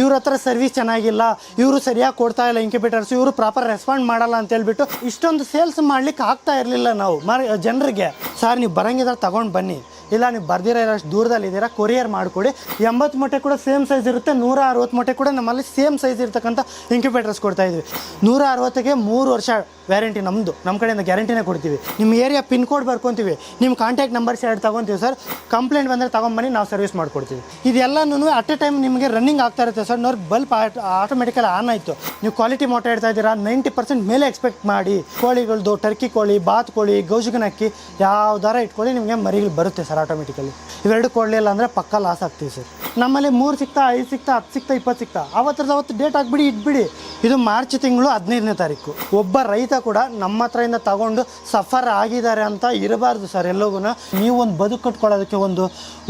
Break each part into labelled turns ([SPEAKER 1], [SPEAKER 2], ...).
[SPEAKER 1] ಇವ್ರ ಹತ್ರ ಸರ್ವಿಸ್ ಚೆನ್ನಾಗಿಲ್ಲ, ಇವರು ಸರಿಯಾಗಿ ಕೊಡ್ತಾ ಇಲ್ಲ ಇಂಕ್ಯುಬೇಟರ್ಸ್ ಇವರು ಪ್ರಾಪರ್ ರೆಸ್ಪಾಂಡ್ ಮಾಡಲ್ಲ ಅಂತ ಹೇಳ್ಬಿಟ್ಟು ಇಷ್ಟೊಂದು ಸೇಲ್ಸ್ ಮಾಡ್ಲಿಕ್ಕೆ ಆಗ್ತಾ ಇರಲಿಲ್ಲ ನಾವು. ಮರ ಜನರಿಗೆ, ಸರ್, ನೀವು ಬರಂಗಿದ್ರೆ ತಗೊಂಡು ಬನ್ನಿ. ಇಲ್ಲ, ನೀವು ಬರ್ದಿರೋ ಇರೋಷ್ಟು ದೂರದಲ್ಲಿ ಇದ್ದೀರಾ ಕೊರಿಯರ್ ಮಾಡಿಕೊಡಿ. ಎಂಬತ್ತು ಮೊಟ್ಟೆ ಕೂಡ ಸೇಮ್ ಸೈಜ್ ಇರುತ್ತೆ ನೂರ ಅರವತ್ತು ಮೊಟ್ಟೆ ಕೂಡ ನಮ್ಮಲ್ಲಿ ಸೇಮ್ ಸೈಜ್ ಇರ್ತಕ್ಕಂಥ ಇಂಕ್ಯುಬೇಟರ್ಸ್ ಕೊಡ್ತಾ ಇದ್ವಿ. ನೂರ ಅರವತ್ತಿಗೆ ಮೂರು ವರ್ಷ ವ್ಯಾರಂಟಿ ನಮ್ಮದು ನಮ್ಮ ಕಡೆಯಿಂದ ಗ್ಯಾರಂಟಿನೇ ಕೊಡ್ತೀವಿ. ನಿಮ್ಮ ಏರಿಯಾ ಪಿನ್ ಕೋಡ್ ಬರ್ಕೊತೀವಿ. ನಿಮ್ಮ ಕಾಂಟ್ಯಾಕ್ಟ್ ನಂಬರ್ಸ್ ಎರಡು ತೊಗೊತೀವಿ ಸರ್ ಕಂಪ್ಲೇಂಟ್ ಬಂದರೆ ತೊಗೊಂಬನ್ನಿ, ನಾವು ಸರ್ವಿಸ್ ಮಾಡಿಕೊಡ್ತೀವಿ. ಇದೆಲ್ಲನೂ ಅಟ್ ಎ ಟೈಮ್ ನಿಮಗೆ ರನ್ನಿಂಗ್ ಆಗ್ತಾ ಇರುತ್ತೆ ಸರ್ ನೋರ್ ಬಲ್ಪ್ ಆಟೋಮೆಟಿಕಲ್ ಆನ್ ಆಯಿತು. ನೀವು ಕ್ವಾಲಿಟಿ ಮೋಟರ್ ಇಡ್ತಾ ಇದ್ದೀರಾ ನೈಂಟಿ ಪರ್ಸೆಂಟ್ ಮೇಲೆ ಎಕ್ಸ್ಪೆಕ್ಟ್ ಮಾಡಿ. ಕೋಳಿಗಳದ್ದು ಟರ್ಕಿ ಕೋಳಿ ಬಾತ್ ಕೋಳಿ, ಗೌಜುಗನಕ್ಕಿ, ಯಾವ್ದಾರ ಇಟ್ಕೊಳ್ಳಿ, ನಿಮಗೆ ಮರಿಗಳು ಬರುತ್ತೆ ಸರ್ ಆಟೋಮೆಟಿಕಲಿ ಇವೆರಡು ಕೊಡಲಿಲ್ಲ ಅಂದರೆ ಪಕ್ಕ ಲಾಸ್ ಆಗ್ತೀವಿ ಸರ್. ನಮ್ಮಲ್ಲಿ ಮೂರು ಸಿಗ್ತಾ ಐದು ಸಿಗ್ತಾ ಹತ್ತು ಸಿಗ್ತಾ ಇಪ್ಪತ್ತು ಸಿಕ್ತಾ, ಅವತ್ತರದ ಅವತ್ತು ಡೇಟ್ ಆಗಿಬಿಡಿ ಇಟ್ಬಿಡಿ. ಇದು ಮಾರ್ಚ್ ತಿಂಗಳು ಹದಿನೈದನೇ ತಾರೀಕು. ಒಬ್ಬ ರೈತ ಕೂಡ ನಮ್ಮ ಹತ್ರದಿಂದ ತಗೊಂಡು ಸಫರ್ ಆಗಿದ್ದಾರೆ ಅಂತ ಇರಬಾರ್ದು ಸರ್ ಎಲ್ಲೋಗೂ ನೀವು ಒಂದು ಬದುಕು ಕಟ್ಕೊಳ್ಳೋದಕ್ಕೆ ಒಂದು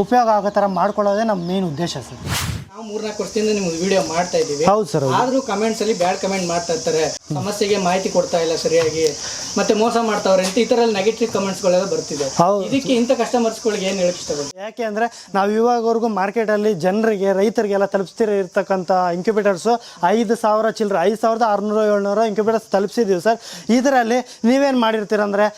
[SPEAKER 1] ಉಪಯೋಗ ಆಗೋ ಥರ ಮಾಡ್ಕೊಳ್ಳೋದೇ ನಮ್ಮ ಮೇನ್ ಉದ್ದೇಶ ಸರ್.
[SPEAKER 2] ನಾವು ಮೂರ್ನಾಲ್ಕು ವರ್ಷದಿಂದ ನಿಮ್ಗೆ ವಿಡಿಯೋ ಮಾಡ್ತಾ ಇದ್ದೀವಿ.
[SPEAKER 1] ಹೌದು ಸರ್ ಹೌದು.
[SPEAKER 2] ಆದ್ರೂ ಕಮೆಂಟ್ಸ್ ಅಲ್ಲಿ ಬ್ಯಾಡ್ ಕಮೆಂಟ್ ಮಾಡ್ತಾ ಇರ್ತಾರೆ. ಸಮಸ್ಯೆಗೆ ಮಾಹಿತಿ ಕೊಡ್ತಾ ಇಲ್ಲ ಸರಿಯಾಗಿ. ಮತ್ತೆ ಮೋಸ ಮಾಡ್ತಾವ್ರೆ ಅಂತ ಈ ತರ ನೆಗೆಟಿವ್ ಕಮೆಂಟ್ಸ್ ಗಳೆಲ್ಲ ಬರ್ತಿದೆ.
[SPEAKER 1] ಹೌದು.
[SPEAKER 2] ಇದಕ್ಕೆ ಇಂಥ ಕಸ್ಟಮರ್ಸ್ಗಳಿಗೆ ಏನ್ ಹೇಳಕ್ ಇಷ್ಟಪಡ್ತೀವಿ
[SPEAKER 1] ಯಾಕೆ ಅಂದರೆ ನಾವು ಇವಾಗವರೆಗೂ ಮಾರ್ಕೆಟಲ್ಲಿ ಜನರಿಗೆ ರೈತರಿಗೆಲ್ಲ ತಲುಪಿಸ್ತಿರೋ ಇರ್ತಕ್ಕಂಥ ಇಂಕ್ಯುಬೇಟರ್ಸು ಐದು ಸಾವಿರ ಚಿಲ್ಲರೆ ಐದು ಸಾವಿರದ ಆರುನೂರು ಏಳ್ನೂರು ಇಂಕ್ಯುಬೇಟರ್ಸ್ ತಲುಪಿಸಿದ್ದೀವಿ ಸರ್. ಇದರಲ್ಲಿ ನೀವೇನು ಮಾಡಿರ್ತೀರಂದ್ರೆ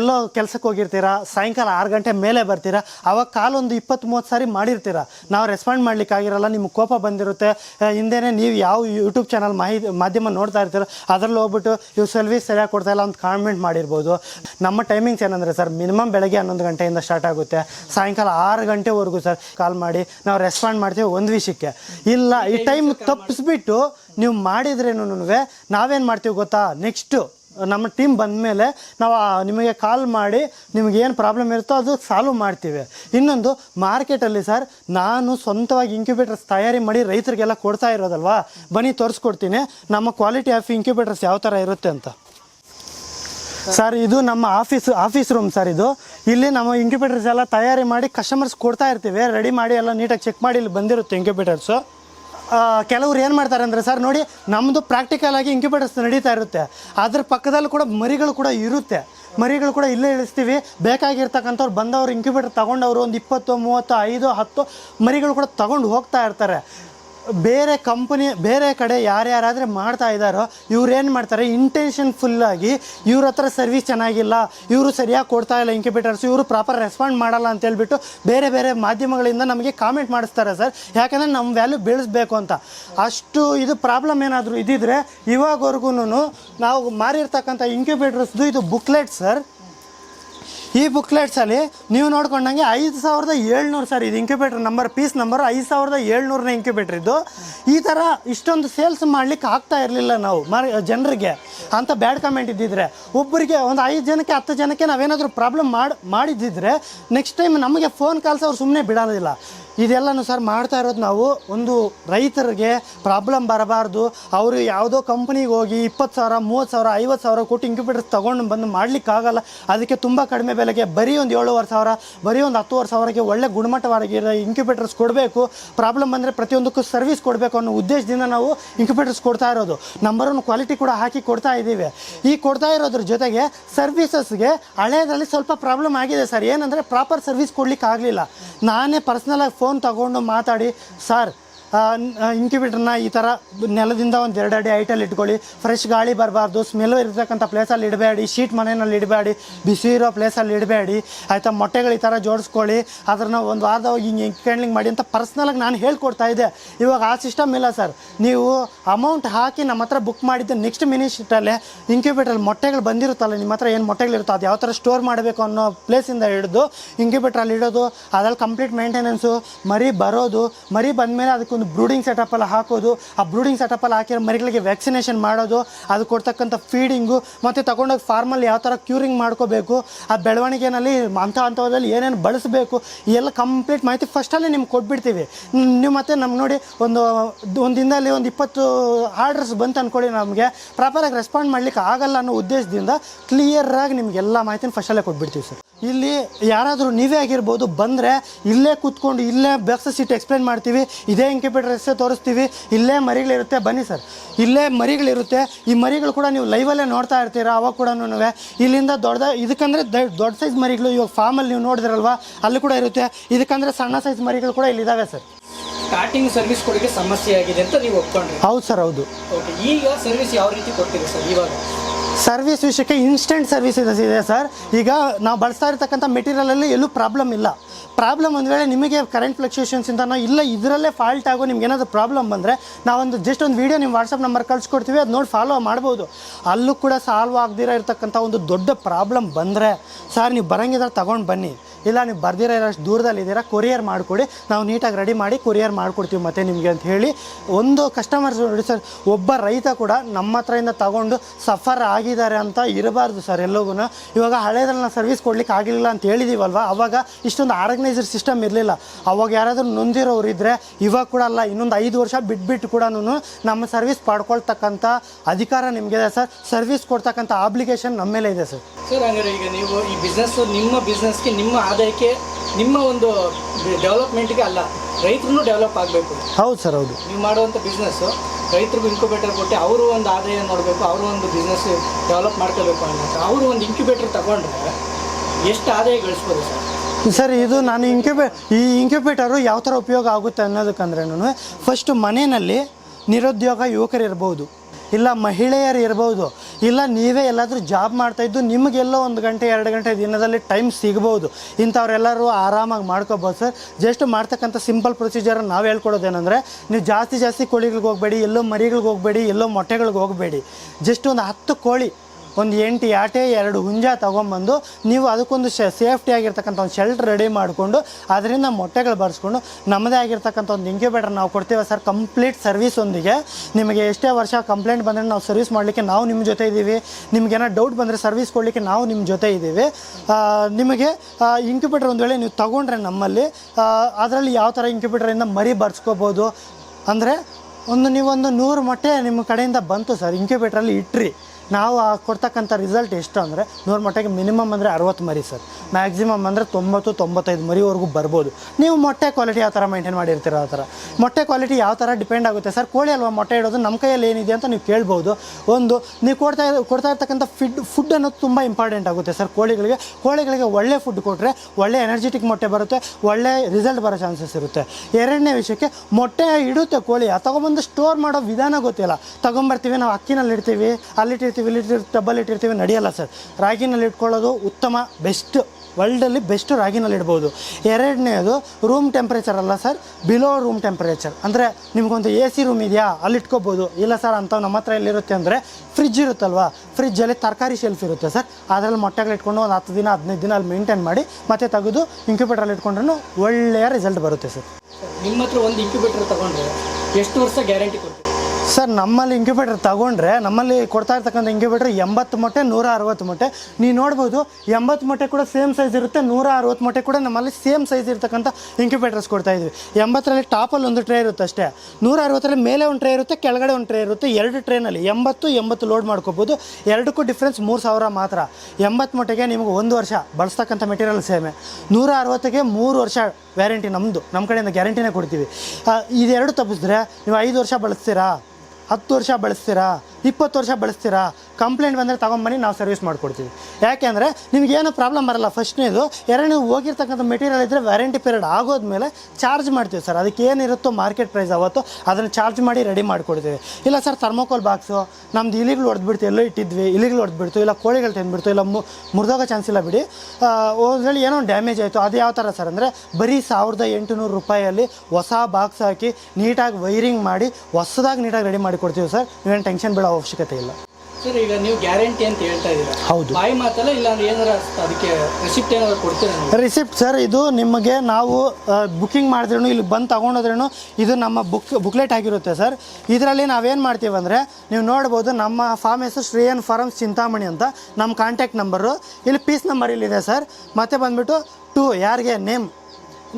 [SPEAKER 1] ಎಲ್ಲೋ ಕೆಲಸಕ್ಕೆ ಹೋಗಿರ್ತೀರಾ ಸಾಯಂಕಾಲ ಆರು ಗಂಟೆ ಮೇಲೆ ಬರ್ತೀರಾ ಅವಾಗ ಕಾಲೊಂದು ಇಪ್ಪತ್ತು ಮೂವತ್ತು ಸಾರಿ ಮಾಡಿರ್ತೀರಾ. ನಾವು ರೆಸ್ಪಾಂಡ್ ಮಾಡ್ಲಿಕ್ಕೆ ಆಗಿರಲ್ಲ ನಿಮ್ಗೆ ಕೋಪ ಬಂದಿರುತ್ತೆ. ಹಿಂದೆನೇ ನೀವು ಯಾವ ಯೂಟ್ಯೂಬ್ ಚಾನಲ್ ಮಾಹಿತಿ ಮಾಧ್ಯಮ ನೋಡ್ತಾ ಇರ್ತೀರ, ಅದರಲ್ಲಿ ಹೋಗ್ಬಿಟ್ಟು ಇವು ಸರ್ವಿಸ್ ಸರಿಯಾಗಿ ಕೊಡ್ತಾ ಇಲ್ಲ ಅಂತ ಕಾಮೆಂಟ್ ಮಾಡಿರ್ಬೋದು. ನಮ್ಮ ಟೈಮಿಂಗ್ಸ್ ಏನಂದರೆ ಸರ್ ಮಿನಿಮಮ್ ಬೆಳಗ್ಗೆ ಹನ್ನೊಂದು ಗಂಟೆಯಿಂದ ಸ್ಟಾರ್ಟ್ ಆಗುತ್ತೆ. ಸಾಯಂಕಾಲ ಆರು ಗಂಟೆವರೆಗೂ ಸರ್ ಕಾಲ್ ಮಾಡಿ, ನಾವು ರೆಸ್ಪಾಂಡ್ ಮಾಡ್ತೀವಿ ಒಂದು ವಿಷಯಕ್ಕೆ. ಇಲ್ಲ, ಈ ಟೈಮ್ ತಪ್ಪಿಸ್ಬಿಟ್ಟು ನೀವು ಮಾಡಿದ್ರೇನು ನಾವೇನು ಮಾಡ್ತೀವಿ ಗೊತ್ತಾ? ನೆಕ್ಸ್ಟು ನಮ್ಮ ಟೀಮ್ ಬಂದ ಮೇಲೆ ನಾವು ನಿಮಗೆ ಕಾಲ್ ಮಾಡಿ ನಿಮಗೆ ಏನು ಪ್ರಾಬ್ಲಮ್ ಇರುತ್ತೋ ಅದು ಸಾಲ್ವ್ ಮಾಡ್ತೀವಿ. ಇನ್ನೊಂದು ಮಾರ್ಕೆಟಲ್ಲಿ ಸರ್ ನಾನು ಸ್ವಂತವಾಗಿ ಇಂಕ್ಯುಬೇಟರ್ಸ್ ತಯಾರಿ ಮಾಡಿ ರೈತರಿಗೆಲ್ಲ ಕೊಡ್ತಾ ಇರೋದಲ್ವಾ? ಬನ್ನಿ, ತೋರಿಸ್ಕೊಡ್ತೀನಿ. ನಮ್ಮ ಕ್ವಾಲಿಟಿ ಆಫ್ ಇಂಕ್ಯುಬೇಟರ್ಸ್ ಯಾವ ಥರ ಇರುತ್ತೆ ಅಂತ. ಸರ್ ಇದು ನಮ್ಮ ಆಫೀಸ್ ಆಫೀಸ್ ರೂಮ್ ಸರ್ ಇದು. ಇಲ್ಲಿ ನಮ್ಮ ಇಂಕ್ಯುಬೇಟರ್ಸ್ ಎಲ್ಲ ತಯಾರಿ ಮಾಡಿ ಕಸ್ಟಮರ್ಸ್ ಕೊಡ್ತಾ ಇರ್ತೀವಿ. ರೆಡಿ ಮಾಡಿ ಎಲ್ಲ ನೀಟಾಗಿ ಚೆಕ್ ಮಾಡಿ ಇಲ್ಲಿ ಬಂದಿರುತ್ತೆ ಇಂಕ್ಯುಬೇಟರ್ಸು ಕೆಲವ್ರು ಏನು ಮಾಡ್ತಾರೆ ಅಂದರೆ ಸರ್, ನೋಡಿ ನಮ್ಮದು ಪ್ರಾಕ್ಟಿಕಲ್ ಆಗಿ ಇಂಕ್ಯುಬೇಟರ್ಸ್ ನಡೀತಾ ಇರುತ್ತೆ. ಅದ್ರ ಪಕ್ಕದಲ್ಲಿ ಕೂಡ ಮರಿಗಳು ಕೂಡ ಇರುತ್ತೆ. ಮರಿಗಳು ಕೂಡ ಇಲ್ಲೇ ಇಳಿಸ್ತೀವಿ. ಬೇಕಾಗಿರ್ತಕ್ಕಂಥವ್ರು ಬಂದವರು ಇಂಕ್ಯುಬೇಟರ್ ತಗೊಂಡವರು ಒಂದು ಇಪ್ಪತ್ತು, ಮೂವತ್ತು, ಐದು, ಹತ್ತು ಮರಿಗಳು ಕೂಡ ತಗೊಂಡು ಹೋಗ್ತಾ ಇರ್ತಾರೆ. ಬೇರೆ ಕಂಪನಿ ಬೇರೆ ಕಡೆ ಯಾರ್ಯಾರಾದರೆ ಮಾಡ್ತಾ ಇದ್ದಾರೋ ಏನು ಮಾಡ್ತಾರೆ? ಇಂಟೆನ್ಷನ್ ಫುಲ್ಲಾಗಿ ಇವ್ರ ಹತ್ರ ಸರ್ವಿಸ್ ಚೆನ್ನಾಗಿಲ್ಲ, ಇವರು ಸರಿಯಾಗಿ ಕೊಡ್ತಾ ಇಲ್ಲ ಇಂಕ್ಯುಬೇಟರ್ಸ್ ಇವರು ಪ್ರಾಪರ್ ರೆಸ್ಪಾಂಡ್ ಮಾಡಲ್ಲ ಅಂತ ಹೇಳ್ಬಿಟ್ಟು ಬೇರೆ ಬೇರೆ ಮಾಧ್ಯಮಗಳಿಂದ ನಮಗೆ ಕಾಮೆಂಟ್ ಮಾಡಿಸ್ತಾರೆ ಸರ್ ಯಾಕಂದರೆ ನಮ್ಮ ವ್ಯಾಲ್ಯೂ ಬೆಳೆಸ್ಬೇಕು ಅಂತ. ಅಷ್ಟು ಇದು ಪ್ರಾಬ್ಲಮ್ ಏನಾದರೂ ಇದ್ದಿದ್ರೆ ಇವಾಗವರೆಗೂ ನಾವು ಮಾರಿರ್ತಕ್ಕಂಥ ಇಂಕ್ಯುಬೇಟರ್ಸ್ದು ಇದು ಬುಕ್ಲೆಟ್ ಸರ್ ಈ ಬುಕ್ಲೆಟ್ಸಲ್ಲಿ ನೀವು ನೋಡ್ಕೊಂಡಂಗೆ ಐದು ಸಾವಿರದ ಏಳ್ನೂರು ಸರ್, ಇದು ಇಂಕ್ಯುಬೇಟರ್ ನಂಬರ್ ಪೀಸ್ ನಂಬರ್ ಐದು ಸಾವಿರದ ಏಳ್ನೂರನೇ ಇಂಕ್ಯುಬೇಟರ್ ಇದು. ಈ ಥರ ಇಷ್ಟೊಂದು ಸೇಲ್ಸ್ ಮಾಡ್ಲಿಕ್ಕೆ ಆಗ್ತಾ ಇರಲಿಲ್ಲ ನಾವು, ಮಾರ್, ಜನರಿಗೆ ಅಂತ ಬ್ಯಾಡ್ ಕಮೆಂಟ್ ಇದ್ದಿದ್ರೆ. ಒಬ್ಬರಿಗೆ ಒಂದು ಐದು ಜನಕ್ಕೆ, ಹತ್ತು ಜನಕ್ಕೆ ನಾವೇನಾದರೂ ಪ್ರಾಬ್ಲಮ್ ಮಾಡಿ, ಮಾಡಿದ್ದಿದ್ರೆ ನೆಕ್ಸ್ಟ್ ಟೈಮ್ ನಮಗೆ ಫೋನ್ ಕಾಲ್ಸ್ ಅವ್ರು ಸುಮ್ಮನೆ ಬಿಡೋದಿಲ್ಲ. ಇದೆಲ್ಲನೂ ಸರ್ ಮಾಡ್ತಾ ಇರೋದು ನಾವು ಒಂದು ರೈತರಿಗೆ ಪ್ರಾಬ್ಲಮ್ ಬರಬಾರ್ದು. ಅವರು ಯಾವುದೋ ಕಂಪ್ನಿಗೆ ಹೋಗಿ ಇಪ್ಪತ್ತು ಸಾವಿರ, ಮೂವತ್ತು ಸಾವಿರ, ಐವತ್ತು ಸಾವಿರ ಕೊಟ್ಟು ಇಂಕ್ಯುಬೇಟರ್ಸ್ ತೊಗೊಂಡು ಬಂದು ಮಾಡಲಿಕ್ಕಾಗಲ್ಲ. ಅದಕ್ಕೆ ತುಂಬ ಕಡಿಮೆ ಬೆಲೆಗೆ ಬರೀ ಒಂದು ಏಳುವರೆ ಸಾವಿರ, ಬರೀ ಒಂದು ಹತ್ತುವರೆ ಸಾವಿರಕ್ಕೆ ಒಳ್ಳೆ ಗುಣಮಟ್ಟವಾಗಿರೋ ಇಂಕ್ಯುಬೇಟರ್ಸ್ ಕೊಡಬೇಕು. ಪ್ರಾಬ್ಲಮ್ ಅಂದರೆ ಪ್ರತಿಯೊಂದಕ್ಕೂ ಸರ್ವಿಸ್ ಕೊಡಬೇಕು ಅನ್ನೋ ಉದ್ದೇಶದಿಂದ ನಾವು ಇಂಕ್ಯುಬೇಟರ್ಸ್ ಕೊಡ್ತಾ ಇರೋದು. ನಂಬರ್ ಒನ್ ಕ್ವಾಲಿಟಿ ಕೂಡ ಹಾಕಿ ಕೊಡ್ತಾ ಇದ್ದೀವಿ. ಈ ಕೊಡ್ತಾ ಇರೋದ್ರ ಜೊತೆಗೆ ಸರ್ವಿಸಸ್ಗೆ ಹಳೇದ್ರಲ್ಲಿ ಸ್ವಲ್ಪ ಪ್ರಾಬ್ಲಮ್ ಆಗಿದೆ ಸರ್. ಏನಂದರೆ ಪ್ರಾಪರ್ ಸರ್ವಿಸ್ ಕೊಡ್ಲಿಕ್ಕೆ ಆಗಲಿಲ್ಲ ನಾನೇ ಪರ್ಸ್ನಲಾಗಿ ಫೋನ್ ತಗೊಂಡು ಮಾತಾಡಿ ಸರ್ ಇಂಕ್ಯುಬೇಟರ್ನ ಈ ಥರ ನೆಲದಿಂದ ಒಂದು ಎರಡು ಅಡಿ ಹೈಟಲ್ಲಿ ಇಟ್ಕೊಳ್ಳಿ. ಫ್ರೆಶ್ ಗಾಳಿ ಬರಬಾರ್ದು ಸ್ಮೆಲ್ ಇರತಕ್ಕಂಥ ಪ್ಲೇಸಲ್ಲಿ ಇಡಬೇಡಿ ಶೀಟ್ ಮನೆಯಲ್ಲಿ ಇಡಬೇಡಿ, ಬಿಸಿ ಇರೋ ಪ್ಲೇಸಲ್ಲಿ ಇಡಬೇಡಿ. ಆಯಿತಾ, ಮೊಟ್ಟೆಗಳು ಈ ಥರ ಜೋಡಿಸ್ಕೊಳ್ಳಿ. ಅದನ್ನು ಒಂದು ವಾರದಾಗ ಹಿಂಗೆ ಕ್ಯಾಂಡ್ಲಿಂಗ್ ಮಾಡಿ ಅಂತ ಪರ್ಸ್ನಲಾಗಿ ನಾನು ಹೇಳ್ಕೊಡ್ತಾ ಇದ್ದೆ. ಇವಾಗ ಆ ಸಿಸ್ಟಮ್ ಇಲ್ಲ ಸರ್ ನೀವು ಅಮೌಂಟ್ ಹಾಕಿ ನಮ್ಮ ಹತ್ರ ಬುಕ್ ಮಾಡಿದ್ದೆ ನೆಕ್ಸ್ಟ್ ಮಿನಿಸ್ಟಲ್ಲೇ ಇಂಕ್ಯುಬೇಟರ್ ಮೊಟ್ಟೆಗಳು ಬಂದಿರುತ್ತಲ್ಲ, ನಿಮ್ಮ ಹತ್ರ ಏನು ಮೊಟ್ಟೆಗಳಿರುತ್ತೋ ಅದು ಯಾವ ಥರ ಸ್ಟೋರ್ ಮಾಡಬೇಕು ಅನ್ನೋ ಪ್ಲೇಸಿಂದ ಹಿಡಿದು ಇನ್ಕ್ಯುಬೇಟ್ರಲ್ಲಿ ಇಡೋದು, ಅದ್ರಲ್ಲಿ ಕಂಪ್ಲೀಟ್ ಮೇಂಟೆನೆನ್ಸು ಮರಿ ಬರೋದು, ಮರಿ ಬಂದಮೇಲೆ ಅದಕ್ಕೊಂದು ಬ್ರೂಡಿಂಗ್ ಸೆಟಪ್ ಎಲ್ಲ ಹಾಕೋದು, ಆ ಬ್ರೂಡಿಂಗ್ ಸೆಟಪ್ ಎಲ್ಲ ಹಾಕಿರೋ ಮರಿಗಳಿಗೆ ವ್ಯಾಕ್ಸಿನೇಷನ್ ಮಾಡೋದು, ಅದು ಕೊಡ್ತಕ್ಕಂಥ ಫೀಡಿಂಗು ಮತ್ತು ತಗೊಂಡೋಗಿ ಫಾರ್ಮಲ್ಲಿ ಯಾವ ಥರ ಕ್ಯೂರಿಂಗ್ ಮಾಡ್ಕೋಬೇಕು, ಆ ಬೆಳವಣಿಗೆನಲ್ಲಿ ಅಂಥ ಹಂತದಲ್ಲಿ ಏನೇನು ಬಳಸಬೇಕು ಎಲ್ಲ ಕಂಪ್ಲೀಟ್ ಮಾಹಿತಿ ಫಸ್ಟಲ್ಲೇ ನಿಮ್ಗೆ ಕೊಟ್ಬಿಡ್ತೀವಿ. ನೀವು ಮತ್ತೆ ನಮ್ಗೆ ನೋಡಿ ಒಂದು ಒಂದು ದಿನದಲ್ಲಿ ಒಂದು ಇಪ್ಪತ್ತು ಆರ್ಡರ್ಸ್ ಬಂತು ಅಂದ್ಕೊಳ್ಳಿ ನಮಗೆ. ಪ್ರಾಪರಾಗಿ ರೆಸ್ಪಾಂಡ್ ಮಾಡ್ಲಿಕ್ಕೆ ಆಗಲ್ಲ ಅನ್ನೋ ಉದ್ದೇಶದಿಂದ ಕ್ಲಿಯರಾಗಿ ನಿಮ್ಗೆ ಎಲ್ಲ ಮಾಹಿತಿನ ಫಸ್ಟಲ್ಲೇ ಕೊಟ್ಬಿಡ್ತೀವಿ ಸರ್ ಇಲ್ಲಿ ಯಾರಾದರೂ ನೀವೇ ಆಗಿರ್ಬೋದು, ಬಂದರೆ ಇಲ್ಲೇ ಕೂತ್ಕೊಂಡು ಇಲ್ಲೇ ಬೆಕ್ಸಸ್ ಸೀಟ್ ಎಕ್ಸ್ಪ್ಲೇನ್ ಮಾಡ್ತೀವಿ, ಇದೇ ಇಂಕ್ಯುಬೇಟರ್ ಎಷ್ಟೇ ತೋರಿಸ್ತೀವಿ. ಇಲ್ಲೇ ಮರಿಗಳಿರುತ್ತೆ. ಬನ್ನಿ ಸರ್. ಇಲ್ಲೇ ಮರಿಗಳಿರುತ್ತೆ. ಈ ಮರಿಗಳು ಕೂಡ ನೀವು ಲೈವಲ್ಲೇ ನೋಡ್ತಾ ಇರ್ತೀರಾ? ಅವಾಗ ಕೂಡ ಇಲ್ಲಿಂದ ದೊಡ್ಡ ಇದಕ್ಕಂದರೆ ದೊಡ್ಡ ಸೈಜ್ ಮರಿಗಳು ಇವಾಗ ಫಾರ್ಮಲ್ಲಿ ನೀವು ನೋಡಿದ್ರಲ್ವಾ? ಅಲ್ಲಿ ಕೂಡ ಇರುತ್ತೆ. ಇದಕ್ಕಂದರೆ ಸಣ್ಣ ಸೈಜ್ ಮರಿಗಳು ಕೂಡ ಇಲ್ಲಿದ್ದಾವೆ ಸರ್.
[SPEAKER 2] ಸ್ಟಾರ್ಟಿಂಗ್ ಸರ್ವಿಸ್ ಕೊಡೋಕ್ಕೆ ಸಮಸ್ಯೆ ಆಗಿದೆ ಅಂತ ನೀವು ಒಪ್ಕೊಂಡ್ರಿ.
[SPEAKER 1] ಹೌದು ಸರ್ ಹೌದು.
[SPEAKER 2] ಓಕೆ ಈಗ ಸರ್ವಿಸ್ ಯಾವ ರೀತಿ ಕೊಡ್ತೀರಿ ಸರ್ ಇವಾಗ?
[SPEAKER 1] ಸರ್ವಿಸ್ ವಿಷಯಕ್ಕೆ ಇನ್ಸ್ಟೆಂಟ್ ಸರ್ವಿಸ್ ಇದೆ ಸರ್ ಈಗ ನಾವು ಬಳಸ್ತಾ ಇರ್ತಕ್ಕಂಥ ಮೆಟೀರಿಯಲಲ್ಲಿ ಎಲ್ಲೂ ಪ್ರಾಬ್ಲಮ್ ಇಲ್ಲ. ಪ್ರಾಬ್ಲಮ್ ಒಂದು ವೇಳೆ ನಿಮಗೆ ಕರೆಂಟ್ ಫ್ಲಕ್ಚುಯೇಷನ್ಸಿಂದನೋ ಇಲ್ಲ, ಇದರಲ್ಲೇ ಫಾಲ್ಟ್ ಆಗೋ ನಿಮ್ಗೆ ಏನಾದರೂ ಪ್ರಾಬ್ಲಮ್ ಬಂದರೆ ನಾವೊಂದು ಜಸ್ಟ್ ಒಂದು ವೀಡಿಯೋ ನಿಮ್ಮ ವಾಟ್ಸಪ್ ನಂಬರ್ ಕಳ್ಸಿಕೊಡ್ತೀವಿ ಅದು ನೋಡಿ ಫಾಲೋ ಮಾಡ್ಬೋದು. ಅಲ್ಲೂ ಕೂಡ ಸಾಲ್ವ್ ಆಗದಿರೋ ಇರತಕ್ಕಂಥ ಒಂದು ದೊಡ್ಡ ಪ್ರಾಬ್ಲಮ್ ಬಂದರೆ ಸರ್ ನೀವು ಬರಂಗಿದ್ರೆ ತಗೊಂಡು ಬನ್ನಿ. ಇಲ್ಲ ನೀವು ಬರ್ದಿರೋ ಇರೋಷ್ಟು ದೂರದಲ್ಲಿದ್ದೀರಾ ಕೊರಿಯರ್ ಮಾಡಿಕೊಡಿ. ನಾವು ನೀಟಾಗಿ ರೆಡಿ ಮಾಡಿ ಕೊರಿಯರ್ ಮಾಡಿಕೊಡ್ತೀವಿ ಮತ್ತೆ ನಿಮಗೆ ಅಂತ ಹೇಳಿ, ಒಂದು ಕಸ್ಟಮರ್ಸ್ ನೋಡಿ ಸರ್ ಒಬ್ಬ ರೈತ ಕೂಡ ನಮ್ಮ ಹತ್ರದಿಂದ ತಗೊಂಡು ಸಫರ್ ಆಗಿದ್ದಾರೆ ಅಂತ ಇರಬಾರ್ದು ಸರ್ ಎಲ್ಲವೂ ಇವಾಗ ಹಳೇದ್ರಲ್ಲಿ ನಾವು ಸರ್ವಿಸ್ ಕೊಡ್ಲಿಕ್ಕೆ ಆಗಲಿಲ್ಲ ಅಂತ ಹೇಳಿದೀವಲ್ವ? ಅವಾಗ ಇಷ್ಟೊಂದು ಆರ್ಗನೈಸರ್ ಸಿಸ್ಟಮ್ ಇರಲಿಲ್ಲ. ಅವಾಗ ಯಾರಾದರೂ ನೊಂದಿರೋರು ಇದ್ದರೆ ಇವಾಗ ಕೂಡ ಅಲ್ಲ ಇನ್ನೊಂದು ಐದು ವರ್ಷ ಬಿಟ್ಬಿಟ್ಟು ಕೂಡ ನಮ್ಮ ಸರ್ವಿಸ್ ಪಡ್ಕೊಳ್ತಕ್ಕಂಥ ಅಧಿಕಾರ ನಿಮಗಿದೆ ಸರ್. ಸರ್ವಿಸ್ ಕೊಡ್ತಕ್ಕಂಥ ಆಬ್ಲಿಗೇಷನ್ ನಮ್ಮ ಮೇಲೆ ಇದೆ ಸರ್.
[SPEAKER 2] ಸರ್ ಹಂಗಾರೆ ಈಗ ನೀವು ಈ ಬಿಸ್ನೆಸ್ ನಿಮ್ಮ ಬಿಸ್ನೆಸ್ಗೆ ನಿಮ್ಮ ಆದಾಯಕ್ಕೆ ನಿಮ್ಮ ಒಂದು ಡೆವಲಪ್ಮೆಂಟ್ಗೆ ಅಲ್ಲ ರೈತರು ಡೆವಲಪ್ ಆಗಬೇಕು.
[SPEAKER 1] ಹೌದು ಸರ್ ಹೌದು.
[SPEAKER 2] ನೀವು ಮಾಡುವಂಥ ಬಿಸ್ನೆಸ್ ರೈತರಿಗೂ ಇನ್ಕ್ಯುಬೇಟರ್ ಕೊಟ್ಟು ಅವರು ಒಂದು ಆದಾಯ ನೋಡಬೇಕು, ಅವರು ಒಂದು ಬಿಸ್ನೆಸ್ ಡೆವಲಪ್ ಮಾಡ್ಕೋಬೇಕು ಅಂತ ಅವರು ಒಂದು ಇನ್ಕ್ಯುಬೇಟರ್ ತಗೊಂಡ್ರೆ ಎಷ್ಟು ಆದಾಯ ಗಳಿಸ್ಬೋದು ಸರ್?
[SPEAKER 1] ಸರ್, ಇದು ನಾನು ಇಂಕ್ಯುಬೇ ಈ ಇಂಕ್ಯುಬೇಟರು ಯಾವ ಥರ ಉಪಯೋಗ ಆಗುತ್ತೆ ಅನ್ನೋದಕ್ಕಂದ್ರೇನು ಫಸ್ಟ್ ಮನೆಯಲ್ಲಿ ನಿರುದ್ಯೋಗ ಯುವಕರು ಇರ್ಬೋದು ಇಲ್ಲ ಮಹಿಳೆಯರು ಇರ್ಬೋದು, ಇಲ್ಲ ನೀವೇ ಎಲ್ಲಾದರೂ ಜಾಬ್ ಮಾಡ್ತಾಯಿದ್ದು ನಿಮಗೆಲ್ಲೋ ಒಂದು ಗಂಟೆ, ಎರಡು ಗಂಟೆ ದಿನದಲ್ಲಿ ಟೈಮ್ ಸಿಗ್ಬೋದು. ಇಂಥವ್ರೆಲ್ಲರೂ ಆರಾಮಾಗಿ ಮಾಡ್ಕೋಬೋದು ಸರ್ ಜಸ್ಟ್ ಮಾಡ್ತಕ್ಕಂಥ ಸಿಂಪಲ್ ಪ್ರೊಸೀಜರ್ ನಾವು ಹೇಳ್ಕೊಡೋದೇನೆಂದರೆ, ನೀವು ಜಾಸ್ತಿ ಜಾಸ್ತಿ ಕೋಳಿಗಳಿಗೆ ಹೋಗಬೇಡಿ, ಎಲ್ಲೋ ಮರಿಗಳಿಗೆ ಹೋಗಬೇಡಿ, ಎಲ್ಲೋ ಮೊಟ್ಟೆಗಳಿಗೆ ಹೋಗಬೇಡಿ. ಜಸ್ಟ್ ಒಂದು ಹತ್ತು ಕೋಳಿ ಒಂದು ಎಂಟು ಯಾಟೆ ಎರಡು ಹುಂಜ ತೊಗೊಂಬಂದು ನೀವು ಅದಕ್ಕೊಂದು ಸೇಫ್ಟಿ ಆಗಿರ್ತಕ್ಕಂಥ ಒಂದು ಶೆಲ್ಟರ್ ರೆಡಿ ಮಾಡಿಕೊಂಡು ಅದರಿಂದ ಮೊಟ್ಟೆಗಳು ಬರೆಸ್ಕೊಂಡು ನಮ್ಮದೇ ಆಗಿರ್ತಕ್ಕಂಥ ಒಂದು ಇಂಕ್ಯುಬೇಟರ್ ನಾವು ಕೊಡ್ತೀವಿ ಸರ್. ಕಂಪ್ಲೀಟ್ ಸರ್ವಿಸ್ ಒಂದಿಗೆ. ನಿಮಗೆ ಎಷ್ಟೇ ವರ್ಷ ಕಂಪ್ಲೇಂಟ್ ಬಂದರೆ ನಾವು ಸರ್ವಿಸ್ ಮಾಡಲಿಕ್ಕೆ ನಾವು ನಿಮ್ಮ ಜೊತೆ ಇದ್ದೀವಿ. ನಿಮಗೇನೋ ಡೌಟ್ ಬಂದರೆ ಸರ್ವಿಸ್ ಕೊಡಲಿಕ್ಕೆ ನಾವು ನಿಮ್ಮ ಜೊತೆ ಇದ್ದೀವಿ. ನಿಮಗೆ ಇಂಕ್ಯುಬೇಟರ್ ಒಂದು ವೇಳೆ ನೀವು ತೊಗೊಂಡ್ರೆ ನಮ್ಮಲ್ಲಿ ಅದರಲ್ಲಿ ಯಾವ ಥರ ಇಂಕ್ಯುಬೇಟರಿಂದ ಮರಿ ಬರ್ಸ್ಕೋಬೋದು? ಅಂದರೆ ಒಂದು ನೀವೊಂದು ನೂರು ಮೊಟ್ಟೆ ನಿಮ್ಮ ಕಡೆಯಿಂದ ಬಂತು ಸರ್. ಇಂಕ್ಯುಬೇಟ್ರಲ್ಲಿ ಇಟ್ರಿ. ನಾವು ಕೊಡ್ತಕ್ಕಂಥ ರಿಸಲ್ಟ್ ಎಷ್ಟು ಅಂದರೆ, ನೂರು ಮೊಟ್ಟೆಗೆ ಮಿನಿಮಮ್ ಅಂದರೆ ಅರವತ್ತು ಮರಿ ಸರ್. ಮ್ಯಾಕ್ಸಿಮಮ್ ಅಂದರೆ ತೊಂಬತ್ತು, ತೊಂಬತ್ತೈದು ಮರಿವರೆಗೂ ಬರ್ಬೋದು. ನೀವು ಮೊಟ್ಟೆ ಕ್ವಾಲಿಟಿ ಯಾವ ಥರ ಮೇಂಟೈನ್ ಮಾಡಿರ್ತೀರ ಆ ಥರ ಮೊಟ್ಟೆ ಕ್ವಾಲಿಟಿ ಯಾವ ಥರ ಡಿಪೆಂಡ್ ಆಗುತ್ತೆ ಸರ್? ಕೋಳಿ ಅಲ್ವಾ ಮೊಟ್ಟೆ ಇಡೋದು? ನಮ್ಮ ಕೈಯಲ್ಲಿ ಏನಿದೆ ಅಂತ ನೀವು ಕೇಳ್ಬೋದು. ಒಂದು, ನೀವು ಕೊಡ್ತಾ ಕೊಡ್ತಾ ಇರ್ತಕ್ಕಂಥ ಫಿಡ್ ಫುಡ್ ಅನ್ನೋದು ತುಂಬ ಇಂಪಾರ್ಟೆಂಟ್ ಆಗುತ್ತೆ ಸರ್ ಕೋಳಿಗಳಿಗೆ. ಕೋಳಿಗಳಿಗೆ ಒಳ್ಳೆ ಫುಡ್ ಕೊಟ್ಟರೆ ಒಳ್ಳೆ ಎನರ್ಜೆಟಿಕ್ ಮೊಟ್ಟೆ ಬರುತ್ತೆ, ಒಳ್ಳೆ ರಿಸಲ್ಟ್ ಬರೋ ಚಾನ್ಸಸ್ ಇರುತ್ತೆ. ಎರಡನೇ ವಿಷಯಕ್ಕೆ ಮೊಟ್ಟೆ ಇಡುತ್ತೆ ಕೋಳಿ. ಆ ತಗೊಂಬಂದು ಸ್ಟೋರ್ ಮಾಡೋ ವಿಧಾನ ಗೊತ್ತಿಲ್ಲ. ತಗೊಂಬರ್ತೀವಿ, ನಾವು ಅಕ್ಕಿನಲ್ಲಿ ಇಡ್ತೀವಿ ಅಲ್ಲಿಟ್ಟಿರ್ತೀವಿ. ಇಲ್ಲಿಟ್ಟಿರ್ತೀವಿ ಟಬ್ಬಲ್ಲಿ ಇಟ್ಟಿರ್ತೀವಿ, ನಡೆಯಲ್ಲ ಸರ್. ರಾಗಿನಲ್ಲಿ ಇಟ್ಕೊಳ್ಳೋದು ಉತ್ತಮ ಬೆಸ್ಟ್ ವರ್ಲ್ಡಲ್ಲಿ ಬೆಸ್ಟ್ ರಾಗಿನಲ್ಲಿ ಇಡ್ಬೋದು. ಎರಡನೇದು ರೂಮ್ ಟೆಂಪ್ರೇಚರ್ ಅಲ್ಲ ಸರ್ ಬಿಲೋ ರೂಮ್ ಟೆಂಪ್ರೇಚರ್ ಅಂದರೆ ನಿಮಗೊಂದು ಎ ಸಿ ರೂಮ್ ಇದೆಯಾ, ಅಲ್ಲಿ ಇಟ್ಕೋಬೋದು. ಇಲ್ಲ ಸರ್ ಅಂತ ನಮ್ಮ ಹತ್ರ ಎಲ್ಲಿರುತ್ತೆ ಅಂದರೆ ಫ್ರಿಜ್ ಇರುತ್ತಲ್ವಾ? ಫ್ರಿಜ್ಜಲ್ಲಿ ತರಕಾರಿ ಶೆಲ್ಫ್ ಇರುತ್ತೆ ಸರ್. ಅದರಲ್ಲಿ ಮೊಟ್ಟೆಗಳು ಇಟ್ಕೊಂಡು ಒಂದು ಹತ್ತು ದಿನ, ಹದಿನೈದು ದಿನ ಅಲ್ಲಿ ಮೇಂಟೈನ್ ಮಾಡಿ, ಮತ್ತೆ ತೆಗೆದು ಇಂಕ್ಯುಬೇಟ್ರಲ್ಲಿ ಇಟ್ಕೊಂಡ್ರೂ ಒಳ್ಳೆಯ ರಿಸಲ್ಟ್ ಬರುತ್ತೆ ಸರ್.
[SPEAKER 2] ನಿಮ್ಮ ಹತ್ರ ಒಂದು ಇನ್ಕ್ಯೂಬೇಟ್ರ್ ತೊಗೊಂಡ್ರೆ ಎಷ್ಟು ವರ್ಷ ಗ್ಯಾರಂಟಿ
[SPEAKER 1] ಸರ್, ನಮ್ಮಲ್ಲಿ ಇಂಕ್ಯುಬೇಟರ್ ತಗೊಂಡ್ರೆ, ನಮ್ಮಲ್ಲಿ ಕೊಡ್ತಾ ಇರ್ತಕ್ಕಂಥ ಇಂಕ್ಯುಬೇಟರ್ ಎಂಬತ್ತು ಮೊಟ್ಟೆ ನೂರ ಅರವತ್ತು ಮೊಟ್ಟೆ. ನೀವು ನೋಡ್ಬೋದು, ಎಂಬತ್ತು ಮೊಟ್ಟೆ ಕೂಡ ಸೇಮ್ ಸೈಜ್ ಇರುತ್ತೆ ನೂರ ಅರವತ್ತು ಮೊಟ್ಟೆ ಕೂಡ ನಮ್ಮಲ್ಲಿ ಸೇಮ್ ಸೈಜ್ ಇರ್ತಕ್ಕಂಥ ಇಂಕ್ಯುಬೇಟರ್ಸ್ ಕೊಡ್ತಾ ಇದ್ವಿ. ಎಂಬತ್ತರಲ್ಲಿ ಟಾಪಲ್ಲಿ ಒಂದು ಟ್ರೇ ಇರುತ್ತೆ ಅಷ್ಟೇ. ನೂರ ಅರವತ್ತರಲ್ಲಿ ಮೇಲೆ ಒಂದು ಟ್ರೇ ಇರುತ್ತೆ, ಕೆಳಗಡೆ ಒಂದು ಟ್ರೇ ಇರುತ್ತೆ, ಎರಡು ಟ್ರೇನಲ್ಲಿ ಎಂಬತ್ತು ಎಂಬತ್ತು ಲೋಡ್ ಮಾಡ್ಕೋಬೋದು. ಎರಡಕ್ಕೂ ಡಿಫ್ರೆನ್ಸ್ ಮೂರು ಸಾವಿರ ಮಾತ್ರ. ಎಂಬತ್ತು ಮೊಟ್ಟೆಗೆ ನಿಮಗೆ ಒಂದು ವರ್ಷ ಬಳಸ್ತಕ್ಕಂಥ ಮೆಟೀರಿಯಲ್ ಸೇಮೆ. ನೂರ ಅರವತ್ತಿಗೆ ಮೂರು ವರ್ಷ ವ್ಯಾರಂಟಿ ನಮ್ಮದು ನಮ್ಮ ಕಡೆಯಿಂದ ಗ್ಯಾರಂಟಿನೇ ಕೊಡ್ತೀವಿ. ಇದೆರಡು ತಪ್ಪಿಸಿದ್ರೆ, ನೀವು ಐದು ವರ್ಷ ಬಳಸ್ತೀರಾ? ಹತ್ತು ವರ್ಷ ಬಳಸ್ತೀರಾ? ಇಪ್ಪತ್ತು ವರ್ಷ ಬಳಸ್ತೀರಾ? ಕಂಪ್ಲೇಂಟ್ ಬಂದರೆ ತೊಗೊಂಬನ್ನಿ ನಾವು ಸರ್ವಿಸ್ ಮಾಡಿಕೊಡ್ತೀವಿ. ಯಾಕೆಂದರೆ ನಿಮಗೇನು ಪ್ರಾಬ್ಲಮ್ ಬರಲ್ಲ. ಫಸ್ಟ್ನೇದು ಎರಡು ನೀವು ಹೋಗಿರ್ತಕ್ಕಂಥ ಮೆಟೀರಿಯಲ್ ಇದ್ದರೆ ವ್ಯಾರಂಟಿ ಪೀರಿಯಡ್ ಆಗೋದ್ಮೇಲೆ ಚಾರ್ಜ್ ಮಾಡ್ತೀವಿ ಸರ್ ಅದಕ್ಕೆ ಏನಿರುತ್ತೋ ಮಾರ್ಕೆಟ್ ಪ್ರೈಸ್ ಅವತ್ತು, ಅದನ್ನು ಚಾರ್ಜ್ ಮಾಡಿ ರೆಡಿ ಮಾಡಿಕೊಡ್ತೀವಿ. ಇಲ್ಲ ಸರ್ ಥರ್ಮೋಕೋಲ್ ಬಾಕ್ಸು ನಮ್ದು ಇಲಿಗಳು ಹೊಡೆದ್ಬಿಡ್ತು ಎಲ್ಲೋ ಇಟ್ಟಿದ್ವಿ, ಇಲಿಗಳು ಹೊಡೆದ್ಬಿಡ್ತು ಇಲ್ಲ ಕೋಳಿಗಳು ತಿಂದ್ಬಿಡ್ತು, ಇಲ್ಲ ಮು, ಮುರಿದೋಗೋ ಚಾನ್ಸ್ ಇಲ್ಲ ಬಿಡಿ. ಹೋದ್ರಲ್ಲಿ ಏನೋ ಡ್ಯಾಮೇಜ್ ಆಯಿತು. ಅದು ಯಾವ ಥರ ಸರ್ ಅಂದರೆ, ಬರೀ ಸಾವಿರದ ಎಂಟುನೂರು ರೂಪಾಯಲ್ಲಿ ಹೊಸ ಬಾಕ್ಸ್ ಹಾಕಿ ನೀಟಾಗಿ ವೈರಿಂಗ್ ಮಾಡಿ, ಹೊಸದಾಗಿ ನೀಟಾಗಿ ರೆಡಿ ಮಾಡಿ ಕೊಡ್ತೀವಿ ಸರ್ ನೀವೇನು ಟೆನ್ಷನ್ ಬೀಳೋ ಅವಶ್ಯಕತೆ ಇಲ್ಲ.
[SPEAKER 2] ಸರ್ ಈಗ ನೀವು ಗ್ಯಾರಂಟಿ ಅಂತ ಹೇಳ್ತಾ ಇದ್ದೀರಾ?
[SPEAKER 1] ಹೌದು.
[SPEAKER 2] ಬಾಯಿ ಮಾತಲ್ಲ ಇಲ್ಲ ಅಂದ್ರೆ ಏನಾರ ಅದಕ್ಕೆ ರಿಸಿಪ್ಟ್ ಏನಾದ್ರು ಕೊಡ್ತೀರಾ
[SPEAKER 1] ರಿಸಿಪ್ಟ್ ಸರ್ ಇದು ನಿಮಗೆ ನಾವು ಬುಕ್ಕಿಂಗ್ ಮಾಡಿದ್ರೂ ಇಲ್ಲಿ ಬಂದು ತಗೊಂಡೋದ್ರೂ ಇದು ನಮ್ಮ ಬುಕ್ ಬುಕ್ಲೆಟ್ ಆಗಿರುತ್ತೆ ಸರ್. ಇದರಲ್ಲಿ ನಾವೇನು ಮಾಡ್ತೀವಿ ಅಂದರೆ ನೀವು ನೋಡ್ಬೋದು ನಮ್ಮ ಫಾರ್ಮ್ ಹೆಸರು ಶ್ರೀಯನ್ ಫಾರ್ಮ್ಸ್ ಚಿಂತಾಮಣಿ ಅಂತ ನಮ್ಮ ಕಾಂಟ್ಯಾಕ್ಟ್ ನಂಬರು ಇಲ್ಲಿ ಪೀಸ್ ನಂಬರ್ ಇಲ್ಲಿದೆ ಸರ್. ಮತ್ತೆ ಬಂದುಬಿಟ್ಟು ಟು ಯಾರಿಗೆ? ನೇಮ್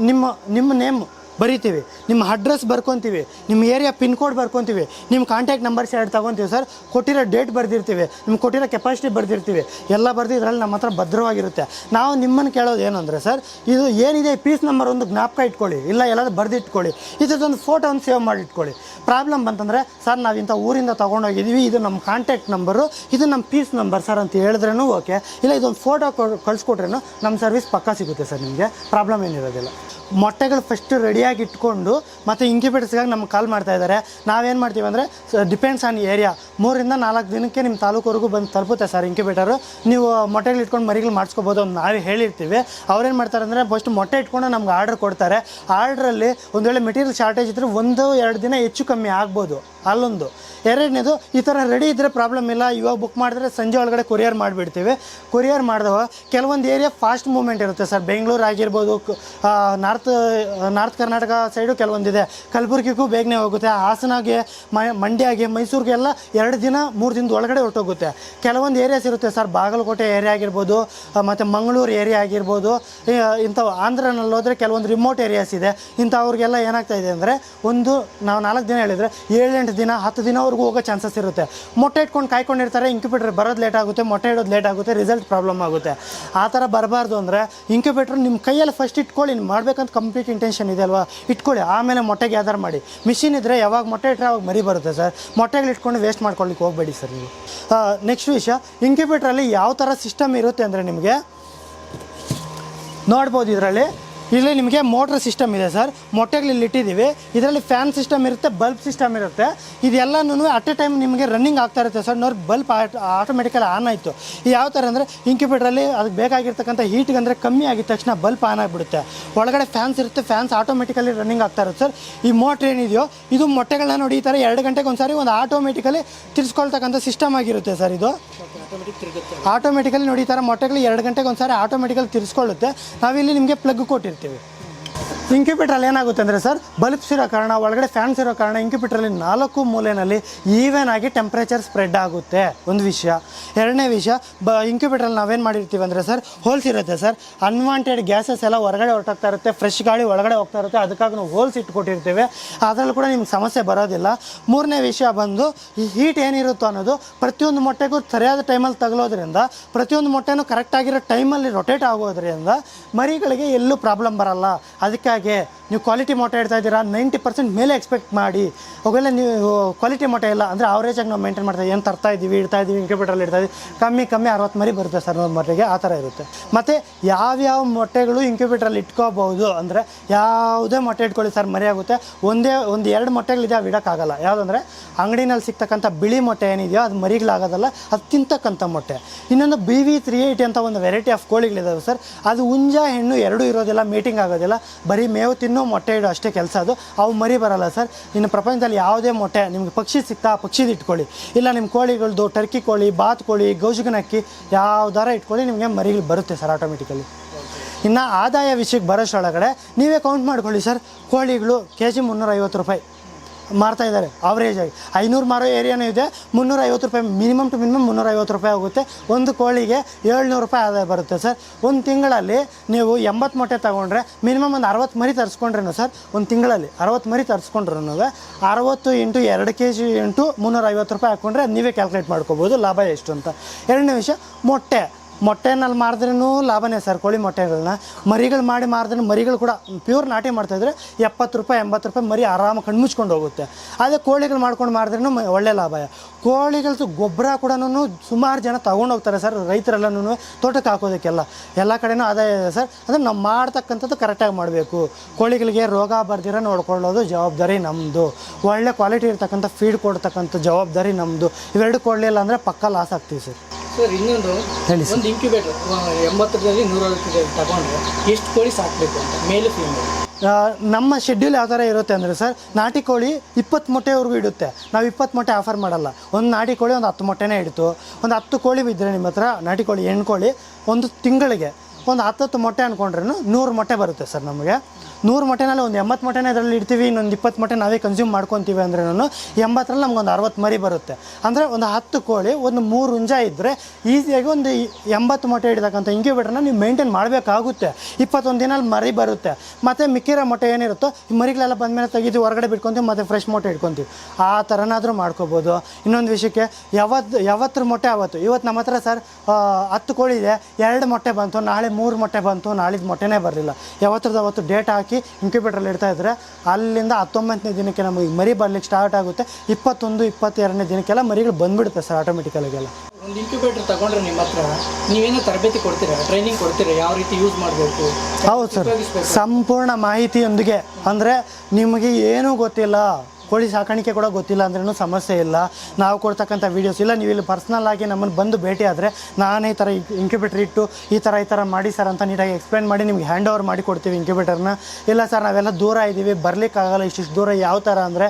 [SPEAKER 1] ನಿಮ್ಮ ನಿಮ್ಮ ನೇಮ್ ಬರಿತೀವಿ. ನಿಮ್ಮ ಅಡ್ರೆಸ್ ಬರ್ಕೊತೀವಿ. ನಿಮ್ಮ ಏರಿಯಾ ಪಿನ್ ಕೋಡ್ ಬರ್ಕೊತೀವಿ. ನಿಮ್ಮ ಕಾಂಟ್ಯಾಕ್ಟ್ ನಂಬರ್ಸ್ ಎರಡು ತೊಗೊತೀವಿ ಸರ್ ಕೊಟ್ಟಿರೋ ಡೇಟ್ ಬರ್ದಿರ್ತೀವಿ. ನಿಮ್ಗೆ ಕೊಟ್ಟಿರೋ ಕೆಪಾಸಿಟಿ ಬರ್ದಿರ್ತೀವಿ. ಎಲ್ಲ ಬರೆದು ಇದರಲ್ಲಿ ನಮ್ಮ ಹತ್ರ ಭದ್ರವಾಗಿರುತ್ತೆ. ನಾವು ನಿಮ್ಮನ್ನು ಕೇಳೋದು ಏನಂದರೆ ಸರ್ ಇದು ಏನಿದೆ ಪೀಸ್ ನಂಬರ್ ಒಂದು ಜ್ಞಾಪಕ ಇಟ್ಕೊಳ್ಳಿ. ಇಲ್ಲ ಎಲ್ಲಾದರೂ ಬರೆದಿಟ್ಕೊಳ್ಳಿ ಇದ್ರದ್ದೊಂದು ಫೋಟೋ ಒಂದು ಸೇವ್ ಮಾಡಿ ಇಟ್ಕೊಳ್ಳಿ. ಪ್ರಾಬ್ಲಮ್ ಬಂತಂದರೆ ಸರ್ ನಾವು ಇಂಥ ಊರಿಂದ ತೊಗೊಂಡೋಗಿದ್ದೀವಿ. ಇದು ನಮ್ಮ ಕಾಂಟ್ಯಾಕ್ಟ್ ನಂಬರು ಇದು ನಮ್ಮ ಪೀಸ್ ನಂಬರ್ ಸರ್ ಅಂತ ಹೇಳಿದ್ರೂ ಓಕೆ ಇಲ್ಲ ಇದೊಂದು ಫೋಟೋ ಕಳಿಸ್ಕೊಟ್ರೇನು ನಮ್ಮ ಸರ್ವಿಸ್ ಪಕ್ಕ ಸಿಗುತ್ತೆ ಸರ್ ನಿಮಗೆ. ಪ್ರಾಬ್ಲಮ್ ಏನಿರೋದಿಲ್ಲ. ಮೊಟ್ಟೆಗಳು ಫಸ್ಟ್ ರೆಡಿ ರೆಡಿಯಾಗಿ ಇಟ್ಕೊಂಡು ಮತ್ತು ಇಂಕ್ಯುಬೇಟರ್ಸ್ಗಾಗಿ ನಮ್ಗೆ ಕಾಲ್ ಮಾಡ್ತಾ ಇದ್ದಾರೆ ನಾವೇನು ಮಾಡ್ತೀವಿ ಅಂದರೆ ಡಿಪೆಂಡ್ಸ್ ಆನ್ ಏರಿಯಾ ಮೂರಿಂದ ನಾಲ್ಕು ದಿನಕ್ಕೆ ನಿಮ್ಮ ತಾಲೂಕುವರೆಗೂ ಬಂದು ತಲುಪುತ್ತೆ ಸರ್ ಇಂಕ್ಯುಬೇಟರು ನೀವು ಮೊಟ್ಟೆಗಳು ಇಟ್ಕೊಂಡು ಮರಿಗಳು ಮಾಡಿಸ್ಕೋಬೋದು ಅಂತ ನಾವೇ ಹೇಳಿರ್ತೀವಿ. ಅವ್ರೇನು ಮಾಡ್ತಾರೆ ಅಂದರೆ ಫಸ್ಟ್ ಮೊಟ್ಟೆ ಇಟ್ಕೊಂಡು ನಮ್ಗೆ ಆರ್ಡರ್ ಕೊಡ್ತಾರೆ. ಆರ್ಡ್ರಲ್ಲಿ ಒಂದು ವೇಳೆ ಮೆಟೀರಿಯಲ್ ಶಾರ್ಟೇಜ್ ಇದ್ದರೆ ಒಂದು, ಎರಡು ದಿನ ಹೆಚ್ಚು ಕಮ್ಮಿ ಆಗ್ಬೋದು ಅಲ್ಲೊಂದು. ಎರಡನೇದು, ಈ ಥರ ರೆಡಿ ಇದ್ದರೆ ಪ್ರಾಬ್ಲಮ್ ಇಲ್ಲ. ಇವಾಗ ಬುಕ್ ಮಾಡಿದ್ರೆ ಸಂಜೆ ಒಳಗಡೆ ಕೊರಿಯರ್ ಮಾಡಿಬಿಡ್ತೀವಿ. ಕೊರಿಯರ್ ಮಾಡಿದವ ಕೆಲವೊಂದು ಏರಿಯಾ ಫಾಸ್ಟ್ ಮೂವ್ಮೆಂಟ್ ಇರುತ್ತೆ ಸರ್ ಬೆಂಗಳೂರು ಆಗಿರ್ಬೋದು ನಾರ್ತ್ ನಾರ್ತ್ ಕರ್ನಾಟಕ ಸೈಡು ಕೆಲವೊಂದಿದೆ. ಕಲಬುರಗಿಗೂ ಬೇಗನೆ ಹೋಗುತ್ತೆ. ಹಾಸನಾಗೆ ಮಂಡ್ಯಗೆ ಮೈಸೂರಿಗೆಲ್ಲ ಎರಡು ದಿನ, ಮೂರು ದಿನದ ಒಳಗಡೆ ಹೊರಟೋಗುತ್ತೆ. ಕೆಲವೊಂದು ಏರಿಯಾಸ್ ಇರುತ್ತೆ ಸರ್. ಬಾಗಲಕೋಟೆ ಏರಿಯಾ ಆಗಿರ್ಬೋದು ಮತ್ತು ಮಂಗಳೂರು ಏರಿಯಾ ಆಗಿರ್ಬೋದು ಇಂಥ ಇಂಥವು ಆಂಧ್ರನಲ್ಲಿ ಹೋದರೆ ಕೆಲವೊಂದು ರಿಮೋಟ್ ಏರಿಯಾಸ್ ಇದೆ. ಇಂಥವ್ರಿಗೆಲ್ಲ ಏನಾಗ್ತಾ ಇದೆ ಅಂದರೆ, ಒಂದು, ನಾವು ನಾಲ್ಕು ದಿನ ಹೇಳಿದರೆ, ಏಳೆಂಟು ದಿನ, ಹತ್ತು ದಿನವರೆಗೂ ಹೋಗೋ ಚಾನ್ಸಸ್ ಇರುತ್ತೆ. ಮೊಟ್ಟೆ ಇಟ್ಕೊಂಡು ಕಾಯ್ಕೊಂಡಿರ್ತಾರೆ ಇಂಕ್ಯುಬೇಟರ್ ಬರೋದು ಲೇಟ್ ಆಗುತ್ತೆ, ಮೊಟ್ಟೆ ಇಡೋದು ಲೇಟ್ ಆಗುತ್ತೆ ರಿಸಲ್ಟ್ ಪ್ರಾಬ್ಲಮ್ ಆಗುತ್ತೆ. ಆ ಥರ ಬರಬಾರ್ದು ಅಂದರೆ ಇಂಕ್ಯುಬೇಟರ್ ನಿಮ್ಮ ಕೈಯಲ್ಲಿ ಫಸ್ಟ್ ಇಟ್ಕೊಳ್ಳಿ ಮಾಡ್ಬೇಕಂತ ಕಂಪ್ಲೀಟ್ ಇಂಟೆನ್ಷನ್ ಇದೆ ಅಲ್ವಾ? ಇಟ್ಕೊಳ್ಳಿ, ಆಮೇಲೆ ಮೊಟ್ಟೆಗೆ ಗ್ಯಾದರ್ ಮಾಡಿ. ಮಿಷಿನ್ ಇದ್ದರೆ ಯಾವಾಗ ಮೊಟ್ಟೆ ಇಟ್ಟರೆ ಅವಾಗ ಮರಿ ಬರುತ್ತೆ ಸರ್. ಮೊಟ್ಟೆಗಳು ಇಟ್ಕೊಂಡು ವೇಸ್ಟ್ ಮಾಡ್ಕೊಳ್ಳಿಕ್ಕೆ ಹೋಗಬೇಡಿ ಸರ್ ನೀವು. ನೆಕ್ಸ್ಟ್ ವಿಷಯ ಇಂಕ್ಯುಬೇಟ್ರಲ್ಲಿ ಯಾವ ಥರ ಸಿಸ್ಟಮ್ ಇರುತ್ತೆ ಅಂದರೆ ನಿಮಗೆ ನೋಡ್ಬೋದು ಇದರಲ್ಲಿ. ಇಲ್ಲಿ ನಿಮಗೆ ಮೋಟ್ರ್ ಸಿಸ್ಟಮ್ ಇದೆ ಸರ್. ಮೊಟ್ಟೆಗಳು ಇಲ್ಲಿ ಇಟ್ಟಿದ್ದೀವಿ. ಇದರಲ್ಲಿ ಫ್ಯಾನ್ ಸಿಸ್ಟಮ್ ಇರುತ್ತೆ ಬಲ್ಬ್ ಸಿಸ್ಟಮ್ ಇರುತ್ತೆ. ಇದೆಲ್ಲನೂ ಅಟ್ ಎ ಟೈಮ್ ನಿಮಗೆ ರನ್ನಿಂಗ್ ಆಗ್ತಾ ಇರುತ್ತೆ ಸರ್. ನೋಡಿ ಬಲ್ಬ್ ಆಟೋಮೆಟಿಕಲ್ ಆನ್ ಆಯಿತು. ಯಾವ ಥರ ಅಂದರೆ ಇಂಕ್ಯುಬೇಟ್ರಲ್ಲಿ ಅದಕ್ಕೆ ಬೇಕಾಗಿರ್ತಕ್ಕಂಥ ಹೀಟ್ಗೆ ಅಂದರೆ ಕಮ್ಮಿ ಆಗಿದ ತಕ್ಷಣ ಬಲ್ಬ್ ಆನ್ ಆಗಿಬಿಡುತ್ತೆ. ಒಳಗಡೆ ಫ್ಯಾನ್ಸ್ ಇರುತ್ತೆ ಫ್ಯಾನ್ಸ್ ಆಟೋಮೆಟಿಕಲಿ ರನ್ನಿಂಗ್ ಆಗ್ತಾ ಇರುತ್ತೆ ಸರ್. ಈ ಮೋಟ್ರ್ ಏನಿದೆಯೋ, ಇದು ಮೊಟ್ಟೆಗಳನ್ನ ನೋಡಿ ಈ ಥರ ಎರಡು ಗಂಟೆಗೆ ಒಂದು ಒಂದು ಆಟೋಮೆಟಿಕಲಿ ತಿರ್ಸ್ಕೊಳ್ತಕ್ಕಂಥ ಸಿಸ್ಟಮ್ ಆಗಿರುತ್ತೆ ಸರ್ ಇದು. ಆಟೋಮೆಟಿಕಲಿ ನೋಡಿ ಈ ಥರ ಮೊಟ್ಟೆಗಳು ಎರಡು ಗಂಟೆಗೆ ಆಟೋಮೆಟಿಕಲಿ ತಿರ್ಸ್ಕೊಳ್ಳುತ್ತೆ. ನಾವಿಲ್ಲಿ ನಿಮಗೆ ಪ್ಲಗ್ ಕೊಟ್ಟಿರ್ತೀವಿ. ಮಾಡ್ತೇವೆ ಇಂಕ್ಯುಬೇಟ್ರಲ್ಲಿ ಏನಾಗುತ್ತೆ ಅಂದರೆ ಸರ್ ಬಲ್ಬ್ಸ್ ಇರೋ ಕಾರಣ, ಒಳಗಡೆ ಫ್ಯಾನ್ಸ್ ಇರೋ ಕಾರಣ ಇಂಕ್ಯುಬೇಟ್ರಲ್ಲಿ ನಾಲ್ಕು ಮೂಲೆಯಲ್ಲಿ ಈವೆನ್ ಆಗಿ ಟೆಂಪ್ರೇಚರ್ ಸ್ಪ್ರೆಡ್ ಆಗುತ್ತೆ. ಒಂದು ವಿಷಯ. ಎರಡನೇ ವಿಷಯ, ಬ ಇಂಕ್ಯುಬೇಟ್ರಲ್ಲಿ ನಾವೇನು ಮಾಡಿರ್ತೀವಿ ಅಂದರೆ ಸರ್ ಹೋಲ್ಸ್ ಇರುತ್ತೆ ಸರ್ ಅನ್ವಾಂಟೆಡ್ ಗ್ಯಾಸಸ್ ಎಲ್ಲ ಹೊರಗಡೆ ಹೊರಟಾಗ್ತಾ ಇರುತ್ತೆ ಫ್ರೆಶ್ ಗಾಳಿ ಒಳಗಡೆ ಹೋಗ್ತಾ ಇರುತ್ತೆ, ಅದಕ್ಕಾಗಿ ನಾವು ಹೋಲ್ಸ್ ಇಟ್ಕೊಟ್ಟಿರ್ತೀವಿ. ಅದರಲ್ಲೂ ಕೂಡ ನಿಮ್ಗೆ ಸಮಸ್ಯೆ ಬರೋದಿಲ್ಲ. ಮೂರನೇ ವಿಷಯ ಬಂದು, ಈ ಹೀಟ್ ಏನಿರುತ್ತೋ ಅನ್ನೋದು ಪ್ರತಿಯೊಂದು ಮೊಟ್ಟೆಗೂ ಸರಿಯಾದ ಟೈಮಲ್ಲಿ ತಗಲೋದ್ರಿಂದ, ಪ್ರತಿಯೊಂದು ಮೊಟ್ಟೆನೂ ಕರೆಕ್ಟಾಗಿರೋ ಟೈಮಲ್ಲಿ ರೊಟೇಟ್ ಆಗೋದ್ರಿಂದ ಮರಿಗಳಿಗೆ ಎಲ್ಲೂ ಪ್ರಾಬ್ಲಮ್ ಬರಲ್ಲ. ಅದಕ್ಕಾಗಿ ನೀವು ಕ್ವಾಲಿಟಿ ಮೊಟ್ಟೆ ಇಡ್ತಾ ಇದ್ದೀರಾ ನೈಂಟಿ ಪರ್ಸೆಂಟ್ ಮೇಲೆ ಎಕ್ಸ್ಪೆಕ್ಟ್ ಮಾಡಿ. ಹೋಗಲ್ಲ ನೀವು ಕ್ವಾಲಿಟಿ ಮೊಟ್ಟೆ ಇಲ್ಲ ಅಂದರೆ ಆವ್ರೇಜಾಗಿ ನಾವು ಮೇಂಟೈನ್ ಮಾಡ್ತಾ ಏನು ತರ್ತಾ ಇದ್ದೀವಿ, ಇಡ್ತಾ ಇದ್ದೀವಿ ಇಂಕ್ಯುಬೇಟ್ರಲ್ಲಿ ಇಡ್ತಾ ಇದ್ದೀವಿ. ಕಮ್ಮಿ ಕಮ್ಮಿ ಅರವತ್ತು ಮರಿ ಬರುತ್ತೆ ಸರ್ ನಮ್ಮ ಮೊಟ್ಟೆಗೆ ಆ ಥರ ಇರುತ್ತೆ. ಮತ್ತು ಯಾವ್ಯಾವ ಮೊಟ್ಟೆಗಳು ಇಂಕ್ಯುಬೇಟ್ರಲ್ಲಿ ಇಟ್ಕೋಬಹುದು ಅಂದರೆ ಯಾವುದೇ ಮೊಟ್ಟೆ ಇಟ್ಕೊಳ್ಳಿ ಸರ್ ಮರಿ ಆಗುತ್ತೆ. ಒಂದೇ, ಒಂದು ಎರಡು ಮೊಟ್ಟೆಗಳಿದೆ ಅವು ಇಡೋಕ್ಕಾಗಲ್ಲ. ಯಾವುದಂದ್ರೆ ಅಂಗಡಿನಲ್ಲಿ ಸಿಗ್ತಕ್ಕಂಥ ಬಿಳಿ ಮೊಟ್ಟೆ ಏನಿದೆಯೋ, ಅದು ಮರಿಗಳಾಗೋದಲ್ಲ, ಅದು ತಿಂತಕ್ಕಂಥ ಮೊಟ್ಟೆ ಇನ್ನೊಂದು ಬಿ ವಿ ತ್ರೀ ಏಯ್ಟಿ ಅಂತ ಒಂದು ವೆರೈಟಿ ಆಫ್ ಕೋಳಿಗಳಿದಾವೆ ಸರ್ ಅದು ಹುಂಜ ಹೆಣ್ಣು ಎರಡೂ ಇರೋದಿಲ್ಲ ಮೀಟಿಂಗ್ ಆಗೋದಿಲ್ಲ. ಬರೀ ಮೇವು ತಿನ್ನೋ ಮೊಟ್ಟೆ ಇಡೋ ಅಷ್ಟೇ ಕೆಲಸ ಅದು. ಅವು ಮರಿ ಬರಲ್ಲ ಸರ್. ಇನ್ನು ಪ್ರಪಂಚದಲ್ಲಿ ಯಾವುದೇ ಮೊಟ್ಟೆ ನಿಮ್ಗೆ ಪಕ್ಷಿ ಸಿಗ್ತಾ ಪಕ್ಷಿದು ಇಟ್ಕೊಳ್ಳಿ. ಇಲ್ಲ ನಿಮ್ಮ ಕೋಳಿಗಳದ್ದು ಟರ್ಕಿ ಕೋಳಿ ಬಾತ್ ಕೋಳಿ ಗೌಜುಗನಕ್ಕಿ ಯಾವ್ದಾರ ಇಟ್ಕೊಳ್ಳಿ, ನಿಮಗೆ ಮರಿಗಳು ಬರುತ್ತೆ ಸರ್ ಆಟೋಮೆಟಿಕಲಿ ಇನ್ನು ಆದಾಯ ವಿಷಯಕ್ಕೆ ಬರೋಷ್ಟೊಳಗಡೆ ನೀವೇ ಕೌಂಟ್ ಮಾಡ್ಕೊಳ್ಳಿ ಸರ್. ಕೋಳಿಗಳು ಕೆ ಜಿ ಮುನ್ನೂರೈವತ್ತು ರೂಪಾಯಿ. ಮಾರ್ತಾ ಇದ್ದಾರೆ ಆವ್ರೇಜ್ ಆಗಿ. ಐನೂರು ಮಾರೋ ಏರಿಯಾನೂ ಇದೆ ಮುನ್ನೂರ ಐವತ್ತು ರೂಪಾಯಿ ಮಿನಿಮಮ್ ಟು ಮಿನಿಮಮ್ ಮುನ್ನೂರ ಐವತ್ತು ರೂಪಾಯಿ ಆಗುತ್ತೆ. ಒಂದು ಕೋಳಿಗೆ ಏಳ್ನೂರು ರೂಪಾಯಿ ಆದಾಯ ಬರುತ್ತೆ ಸರ್. ಒಂದು ತಿಂಗಳಲ್ಲಿ ನೀವು ಎಂಬತ್ತು ಮೊಟ್ಟೆ ತೊಗೊಂಡ್ರೆ ಮಿನಿಮಮ್ ಒಂದು ಅರವತ್ತು ಮರಿ ತರಿಸ್ಕೊಂಡ್ರೇನು ಸರ್? ಒಂದು ತಿಂಗಳಲ್ಲಿ ಅರವತ್ತು ಮರಿ ತರಿಸ್ಕೊಂಡ್ರು ಅರವತ್ತು ಇಂಟು ಎರಡು ಕೆ ಜಿ ಇಂಟು ಮುನ್ನೂರ ಐವತ್ತು ರೂಪಾಯಿ ಹಾಕ್ಕೊಂಡ್ರೆ ನೀವೇ ಕ್ಯಾಲ್ಕುಲೇಟ್ ಮಾಡ್ಕೋಬೋದು, ಲಾಭ ಎಷ್ಟು ಅಂತ. ಎರಡನೇ ವಿಷಯ, ಮೊಟ್ಟೆ. ಮೊಟ್ಟೆನಲ್ಲಿ ಮಾರಿದ್ರೂ ಲಾಭನೇ ಸರ್ ಕೋಳಿ ಮೊಟ್ಟೆಗಳನ್ನ ಮರಿಗಳು ಮಾಡಿ ಮಾರಿದ್ರೆ ಮರಿಗಳು ಕೂಡ ಪ್ಯೂರ್ ನಾಟಿ ಮಾಡ್ತಾಯಿದ್ರೆ ಎಪ್ಪತ್ತು ರೂಪಾಯಿ, ಎಂಬತ್ತು ರೂಪಾಯಿ ಮರಿ ಆರಾಮ ಕಣ್ಮುಚ್ಕೊಂಡು ಹೋಗುತ್ತೆ. ಅದೇ ಕೋಳಿಗಳು ಮಾಡ್ಕೊಂಡು ಮಾರಿದ್ರೂ ಒಳ್ಳೆ ಲಾಭ. ಕೋಳಿಗಳದ್ದು ಗೊಬ್ಬರ ಕೂಡ ಸುಮಾರು ಜನ ತಗೊಂಡು ಹೋಗ್ತಾರೆ ಸರ್ ರೈತರೆಲ್ಲನೂ ತೋಟಕ್ಕೆ ಹಾಕೋದಕ್ಕೆಲ್ಲ. ಎಲ್ಲ ಕಡೆನೂ ಆದಾಯ ಇದೆ ಸರ್. ಅಂದರೆ ನಾವು ಮಾಡ್ತಕ್ಕಂಥದ್ದು ಕರೆಕ್ಟಾಗಿ ಮಾಡಬೇಕು. ಕೋಳಿಗಳಿಗೆ ರೋಗ ಬರ್ದಿರ ನೋಡ್ಕೊಳ್ಳೋದು ಜವಾಬ್ದಾರಿ ನಮ್ಮದು ಒಳ್ಳೆ ಕ್ವಾಲಿಟಿ ಇರ್ತಕ್ಕಂಥ ಫೀಡ್ ಕೊಡ್ತಕ್ಕಂಥ ಜವಾಬ್ದಾರಿ ನಮ್ಮದು ಇವೆರಡು ಕೊಡಲಿಲ್ಲ ಅಂದರೆ ಪಕ್ಕ ಲಾಸ್ ಆಗ್ತೀವಿ ಸರ್.
[SPEAKER 2] ಸರ್ ಇನ್ನೊಂದು
[SPEAKER 1] ಹೇಳಿ ಸರ್
[SPEAKER 2] ಒಂದು ಇಂಕ್ಯುಬೇಟರ್ ಎಂಬತ್ತರಲ್ಲಿ ನೂರೈವತ್ತು ತಗೊಂಡ್ರೆ ಎಷ್ಟು ಕೋಳಿ ಸಾಕಬೇಕು ಅಂತ ಮೇಲೆ ಫೀಮೇಲ್
[SPEAKER 1] ಆ, ನಮ್ಮ ಶೆಡ್ಯೂಲ್ ಯಾವ ಥರ ಇರುತ್ತೆ ಅಂದರೆ ಸರ್ ನಾಟಿ ಕೋಳಿ ಇಪ್ಪತ್ತು ಮೊಟ್ಟೆವರೆಗೂ ಇಡುತ್ತೆ. ನಾವು ಇಪ್ಪತ್ತು ಮೊಟ್ಟೆ ಆಫರ್ ಮಾಡಲ್ಲ. ಒಂದು ನಾಟಿ ಕೋಳಿ ಒಂದು ಹತ್ತು ಮೊಟ್ಟೆನೇ ಇಡ್ತು. ಒಂದು ಹತ್ತು ಕೋಳಿ ಬಿದ್ದರೆ ನಿಮ್ಮ ಹತ್ರ ನಾಟಿ ಕೋಳಿ ಹೆಣ್ಣು ಕೋಳಿ ಒಂದು ತಿಂಗಳಿಗೆ ಒಂದು ಹತ್ತತ್ತು ಮೊಟ್ಟೆ ಅಂದ್ಕೊಂಡ್ರೂ ನೂರು ಮೊಟ್ಟೆ ಬರುತ್ತೆ ಸರ್ ನಮಗೆ. ನೂರು ಮೊಟ್ಟೆನಲ್ಲಿ ಒಂದು ಎಂಬತ್ತು ಮೊಟ್ಟೆನೇ ಇದರಲ್ಲಿ ಇಡ್ತೀವಿ, ಇನ್ನೊಂದು ಇಪ್ಪತ್ತು ಮೊಟ್ಟೆ ನಾವೇ ಕನ್ಸ್ಯೂಮ್ ಮಾಡ್ಕೊತೀವಿ ಅಂದರೆ ನಾನು ಎಂಬತ್ತರಲ್ಲಿ ನಮ್ಗೊಂದು ಅರವತ್ತು ಮರಿ ಬರುತ್ತೆ. ಅಂದರೆ ಒಂದು ಹತ್ತು ಕೋಳಿ, ಒಂದು ಮೂರು ಹುಂಜ ಇದ್ದರೆ ಈಸಿಯಾಗಿ ಒಂದು ಎಂಬತ್ತು ಮೊಟ್ಟೆ ಇಡ್ತಕ್ಕಂಥ ಇಂಕ್ಯುಬೇಟರ್ನ ನೀವು ಮೇಂಟೈನ್ ಮಾಡಬೇಕಾಗುತ್ತೆ. ಇಪ್ಪತ್ತೊಂದು ದಿನಲ್ಲಿ ಮರಿ ಬರುತ್ತೆ. ಮತ್ತು ಮಿಕ್ಕಿರೋ ಮೊಟ್ಟೆ ಏನಿರುತ್ತೋ, ಈ ಮರಿಗಳೆಲ್ಲ ಬಂದಮೇಲೆ ತೆಗೆದು ಹೊರಗಡೆ ಬಿಟ್ಕೊತೀವಿ, ಮತ್ತು ಫ್ರೆಶ್ ಮೊಟ್ಟೆ ಇಟ್ಕೊತೀವಿ ಆ ಥರನಾದರೂ ಮಾಡ್ಕೋಬೋದು. ಇನ್ನೊಂದು ವಿಷಯಕ್ಕೆ ಯಾವತ್ತು ಯಾವತ್ತರ ಮೊಟ್ಟೆ ಆವತ್ತು? ಇವತ್ತು ನಮ್ಮ ಹತ್ರ ಸರ್ ಹತ್ತು ಕೋಳಿ ಇದೆ. ಎರಡು ಮೊಟ್ಟೆ ಬಂತು, ನಾಳೆ ಮೂರು ಮೊಟ್ಟೆ ಬಂತು ನಾಳಿದ್ದು ಮೊಟ್ಟೆನೇ ಬರಲಿಲ್ಲ. ಯಾವತ್ತರದ್ದು ಅವತ್ತು ಡೇಟ್ ಹಾಕಿ ಇಂಕ್ಯುಬೇಟ್ರಲ್ಲಿ ಇಡ್ತಾ ಇದ್ದರೆ ಅಲ್ಲಿಂದ ಹತ್ತೊಂಬತ್ತನೇ ದಿನಕ್ಕೆ ನಮಗೆ ಮರಿ ಬರಲಿಕ್ಕೆ ಸ್ಟಾರ್ಟ್ ಆಗುತ್ತೆ. ಇಪ್ಪತ್ತೊಂದು ಇಪ್ಪತ್ತೆರಡನೇ ದಿನಕ್ಕೆಲ್ಲ ಮರಿಗಳು ಬಂದ್ಬಿಡುತ್ತೆ ಸರ್ ಆಟೋಮೆಟಿಕಲಿಗೆಲ್ಲ
[SPEAKER 2] ಒಂದು ಇಂಕ್ಯುಬೇಟರ್ ತಗೊಂಡ್ರೆ ನಿಮ್ಮ ಹತ್ರ ನೀವೇನೋ ತರಬೇತಿ ಕೊಡ್ತೀರಾ ಟ್ರೈನಿಂಗ್ ಕೊಡ್ತೀರಾ ಯಾವ ರೀತಿ ಯೂಸ್ ಮಾಡಬೇಕು?
[SPEAKER 1] ಹೌದು ಸರ್. ಸಂಪೂರ್ಣ ಮಾಹಿತಿಯೊಂದಿಗೆ ಅಂದರೆ ನಿಮಗೆ ಏನೂ ಗೊತ್ತಿಲ್ಲ. ಕೋಳಿ ಸಾಕಾಣಿಕೆ ಕೂಡ ಗೊತ್ತಿಲ್ಲ ಅಂದ್ರೂ ಸಮಸ್ಯೆ ಇಲ್ಲ. ನಾವು ಕೊಡ್ತಕ್ಕಂಥ ವೀಡಿಯೋಸ್ ಇಲ್ಲ, ನೀವು ಇಲ್ಲಿ ಪರ್ಸ್ನಲ್ ಆಗಿ ನಮ್ಮನ್ನು ಬಂದು ಭೇಟಿ ಆದರೆ ನಾನೇ ಈ ಥರ ಇಂಕ್ಯುಬೇಟರ್ ಇಟ್ಟು ಈ ಥರ ಈ ಥರ ಮಾಡಿ ಸರ್ ಅಂತ ನೀಟಾಗಿ ಎಕ್ಸ್ಪ್ಲೇನ್ ಮಾಡಿ ನಿಮ್ಗೆ ಹ್ಯಾಂಡ್ ಓವರ್ ಮಾಡಿ ಕೊಡ್ತೀವಿ ಇಂಕ್ಯುಬೇಟರ್ನ ಇಲ್ಲ ಸರ್ ನಾವೆಲ್ಲ ದೂರ ಇದ್ದೀವಿ ಬರಲಿಕ್ಕಾಗಲ್ಲ ಇಷ್ಟಿಷ್ಟು ದೂರ. ಯಾವ ಥರ ಅಂದರೆ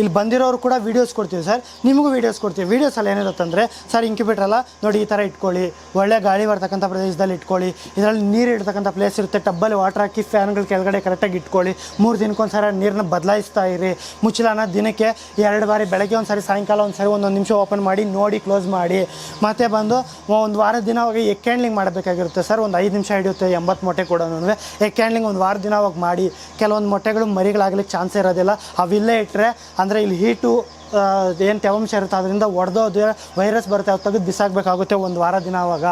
[SPEAKER 1] ಇಲ್ಲಿ ಬಂದಿರೋರು ಕೂಡ ವೀಡಿಯೋಸ್ ಕೊಡ್ತೀವಿ ಸರ್ ನಿಮಗೂ ವೀಡಿಯೋಸ್ ಕೊಡ್ತೀವಿ. ವೀಡಿಯೋಸಲ್ಲಿ ಏನಿರುತ್ತೆ ಅಂದರೆ ಸರ್ ಇಂಕ್ಯುಬೇಟ್ರಲ್ಲ ನೋಡಿ ಈ ಥರ ಇಟ್ಕೊಳ್ಳಿ. ಒಳ್ಳೆ ಗಾಳಿ ಬರ್ತಕ್ಕಂಥ ಪ್ರದೇಶದಲ್ಲಿ ಇಟ್ಕೊಳ್ಳಿ. ಇದರಲ್ಲಿ ನೀರು ಇಡ್ತಕ್ಕಂಥ ಪ್ಲೇಸ್ ಇರುತ್ತೆ. ಟಬ್ಬಲ್ಲಿ ವಾಟರ್ ಹಾಕಿ ಫ್ಯಾನ್ಗಳು ಕೆಳಗಡೆ ಕರೆಕ್ಟಾಗಿ ಇಟ್ಕೊಳ್ಳಿ. ಮೂರು ದಿನಕ್ಕೊಂದ್ಸರಿ ನೀರನ್ನ ಬದಲಾಯಿಸ್ತಾ ಇರಿ. ಮುಚ್ಚಲಾನ ದಿನಕ್ಕೆ ಎರಡು ಬಾರಿ ಬೆಳಗ್ಗೆ ಒಂದು ಸಾರಿ ಸಾಯಂಕಾಲ ಒಂದು ಸಾರಿ ಒಂದೊಂದು ನಿಮಿಷ ಓಪನ್ ಮಾಡಿ, ನೋಡಿ ಕ್ಲೋಸ್ ಮಾಡಿ. ಮತ್ತೆ ಬಂದು ಒಂದು ವಾರದ ದಿನ ಹೋಗಿ ಎಕ್ ಕ್ಯಾಂಡ್ಲಿಂಗ್ ಮಾಡಬೇಕಾಗಿರುತ್ತೆ. ಸರ್ ಒಂದು ಐದು ನಿಮಿಷ ಹಿಡಿಯುತ್ತೆ, ಎಂಬತ್ತು ಮೊಟ್ಟೆ ಕೂಡ ಎಕ್ ಕ್ಯಾಂಡ್ಲಿಂಗ್ ಒಂದು ವಾರ ದಿನ ಹೋಗಿ ಮಾಡಿ. ಕೆಲವೊಂದು ಮೊಟ್ಟೆಗಳು ಮರಿಗಳಾಗ್ಲಿಕ್ಕೆ ಚಾನ್ಸ್ ಇರೋದಿಲ್ಲ. ಅವಿಲ್ಲೇ ಇಟ್ಟರೆ ಅಂದರೆ ಇಲ್ಲಿ ಹೀಟು ಏನು ತೇವಾಂಶ ಇರುತ್ತೆ, ಅದರಿಂದ ಒಡೆದೋದು ವೈರಸ್ ಬರುತ್ತೆ, ಅದು ತೆಗೆದು ಬಿಸಾಕಬೇಕಾಗುತ್ತೆ ಒಂದು ವಾರ ದಿನ ಆವಾಗ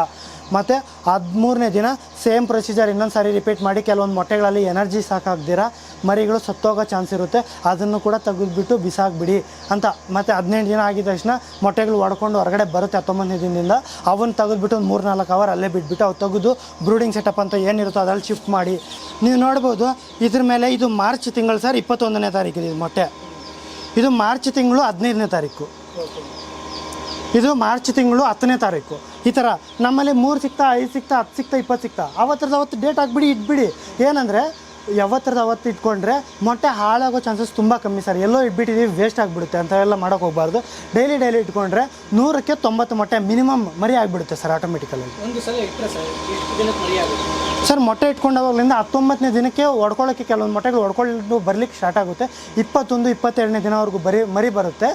[SPEAKER 1] ಮತ್ತು ಹದಿಮೂರನೇ ದಿನ ಸೇಮ್ ಪ್ರೊಸೀಜರ್ ಇನ್ನೊಂದು ಸಾರಿ ರಿಪೀಟ್ ಮಾಡಿ, ಕೆಲವೊಂದು ಮೊಟ್ಟೆಗಳಲ್ಲಿ ಎನರ್ಜಿ ಸಾಕಾಗ್ದಿರ, ಮರಿಗಳು ಸತ್ತೋಗೋ ಚಾನ್ಸ್ ಇರುತ್ತೆ, ಅದನ್ನು ಕೂಡ ತೆಗೆದುಬಿಟ್ಟು ಬಿಸಾಕ್ಬಿಡಿ ಅಂತ. ಮತ್ತು ಹದಿನೆಂಟು ದಿನ ಆಗಿದ ತಕ್ಷಣ ಮೊಟ್ಟೆಗಳು ಒಡ್ಕೊಂಡು ಹೊರಗಡೆ ಬರುತ್ತೆ ಹತ್ತೊಂಬತ್ತನೇ ದಿನದಿಂದ ಅವನ್ನ ತೆಗೆದುಬಿಟ್ಟು ಒಂದು ಮೂರು ನಾಲ್ಕು ಅವರ್ ಅಲ್ಲೇ ಬಿಟ್ಬಿಟ್ಟು ಅವು ತೆಗೆದು ಬ್ರೂಡಿಂಗ್ ಸೆಟಪ್ ಅಂತ ಏನಿರುತ್ತೋ ಅದರಲ್ಲಿ ಶಿಫ್ಟ್ ಮಾಡಿ. ನೀವು ನೋಡ್ಬೋದು, ಇದ್ರ ಮೇಲೆ ಇದು ಮಾರ್ಚ್ ತಿಂಗಳು ಸರ್, ಇಪ್ಪತ್ತೊಂದನೇ ತಾರೀಕು ಇದು ಮೊಟ್ಟೆ. ಇದು ಮಾರ್ಚ್ ತಿಂಗಳು ಹದಿನೈದನೇ ತಾರೀಕು. ಇದು ಮಾರ್ಚ್ ತಿಂಗಳು ಹತ್ತನೇ ತಾರೀಕು. ಈ ಥರ ನಮ್ಮಲ್ಲಿ ಮೂರು ಸಿಕ್ತಾ, ಐದು ಸಿಕ್ತಾ, ಹತ್ತು ಸಿಕ್ತಾ, ಇಪ್ಪತ್ತು ಸಿಕ್ತಾ ಅವತ್ತರದ ಅವತ್ತು ಡೇಟ್ ಹಾಕ್ಬಿಡಿ, ಇಟ್ಬಿಡಿ. ಏನಂದರೆ ಯಾವತ್ತರದ ಅವತ್ತು ಇಟ್ಕೊಂಡ್ರೆ ಮೊಟ್ಟೆ ಹಾಳಾಗೋ ಚಾನ್ಸಸ್ ತುಂಬ ಕಮ್ಮಿ ಸರ್. ಎಲ್ಲೋ ಇಟ್ಬಿಟ್ಟಿದ್ದೀವಿ ವೇಸ್ಟ್ ಆಗಿಬಿಡುತ್ತೆ ಅಂತ ಎಲ್ಲ ಮಾಡೋಕೆ ಹೋಗ್ಬಾರ್ದು. ಡೈಲಿ ಡೈಲಿ ಇಟ್ಕೊಂಡ್ರೆ ನೂರಕ್ಕೆ ತೊಂಬತ್ತು ಮೊಟ್ಟೆ ಮಿನಿಮಮ್ ಮರಿ ಆಗಿಬಿಡುತ್ತೆ ಸರ್ ಆಟೋಮೆಟಿಕಲ್ಲಿ
[SPEAKER 2] ಒಂದು ಸಲ ಇಟ್ಟರೆ ಸರ್ ಎಷ್ಟು ದಿನಕ್ಕೆ ಮರಿ ಆಗುತ್ತೆ?
[SPEAKER 1] ಸರ್ ಮೊಟ್ಟೆ ಇಟ್ಕೊಂಡವಾಗಲಿಂದ ಹತ್ತೊಂಬತ್ತನೇ ದಿನಕ್ಕೆ ಹೊಡ್ಕೊಳ್ಳೋಕ್ಕೆ ಕೆಲವೊಂದು ಮೊಟ್ಟೆಗಳು ಹೊಡ್ಕೊಂಡು ಬರಲಿಕ್ಕೆ ಸ್ಟಾರ್ಟ್ ಆಗುತ್ತೆ. ಇಪ್ಪತ್ತೊಂದು ಇಪ್ಪತ್ತೆರಡನೇ ದಿನವರೆಗೂ ಬರಿ ಮರಿ ಬರುತ್ತೆ.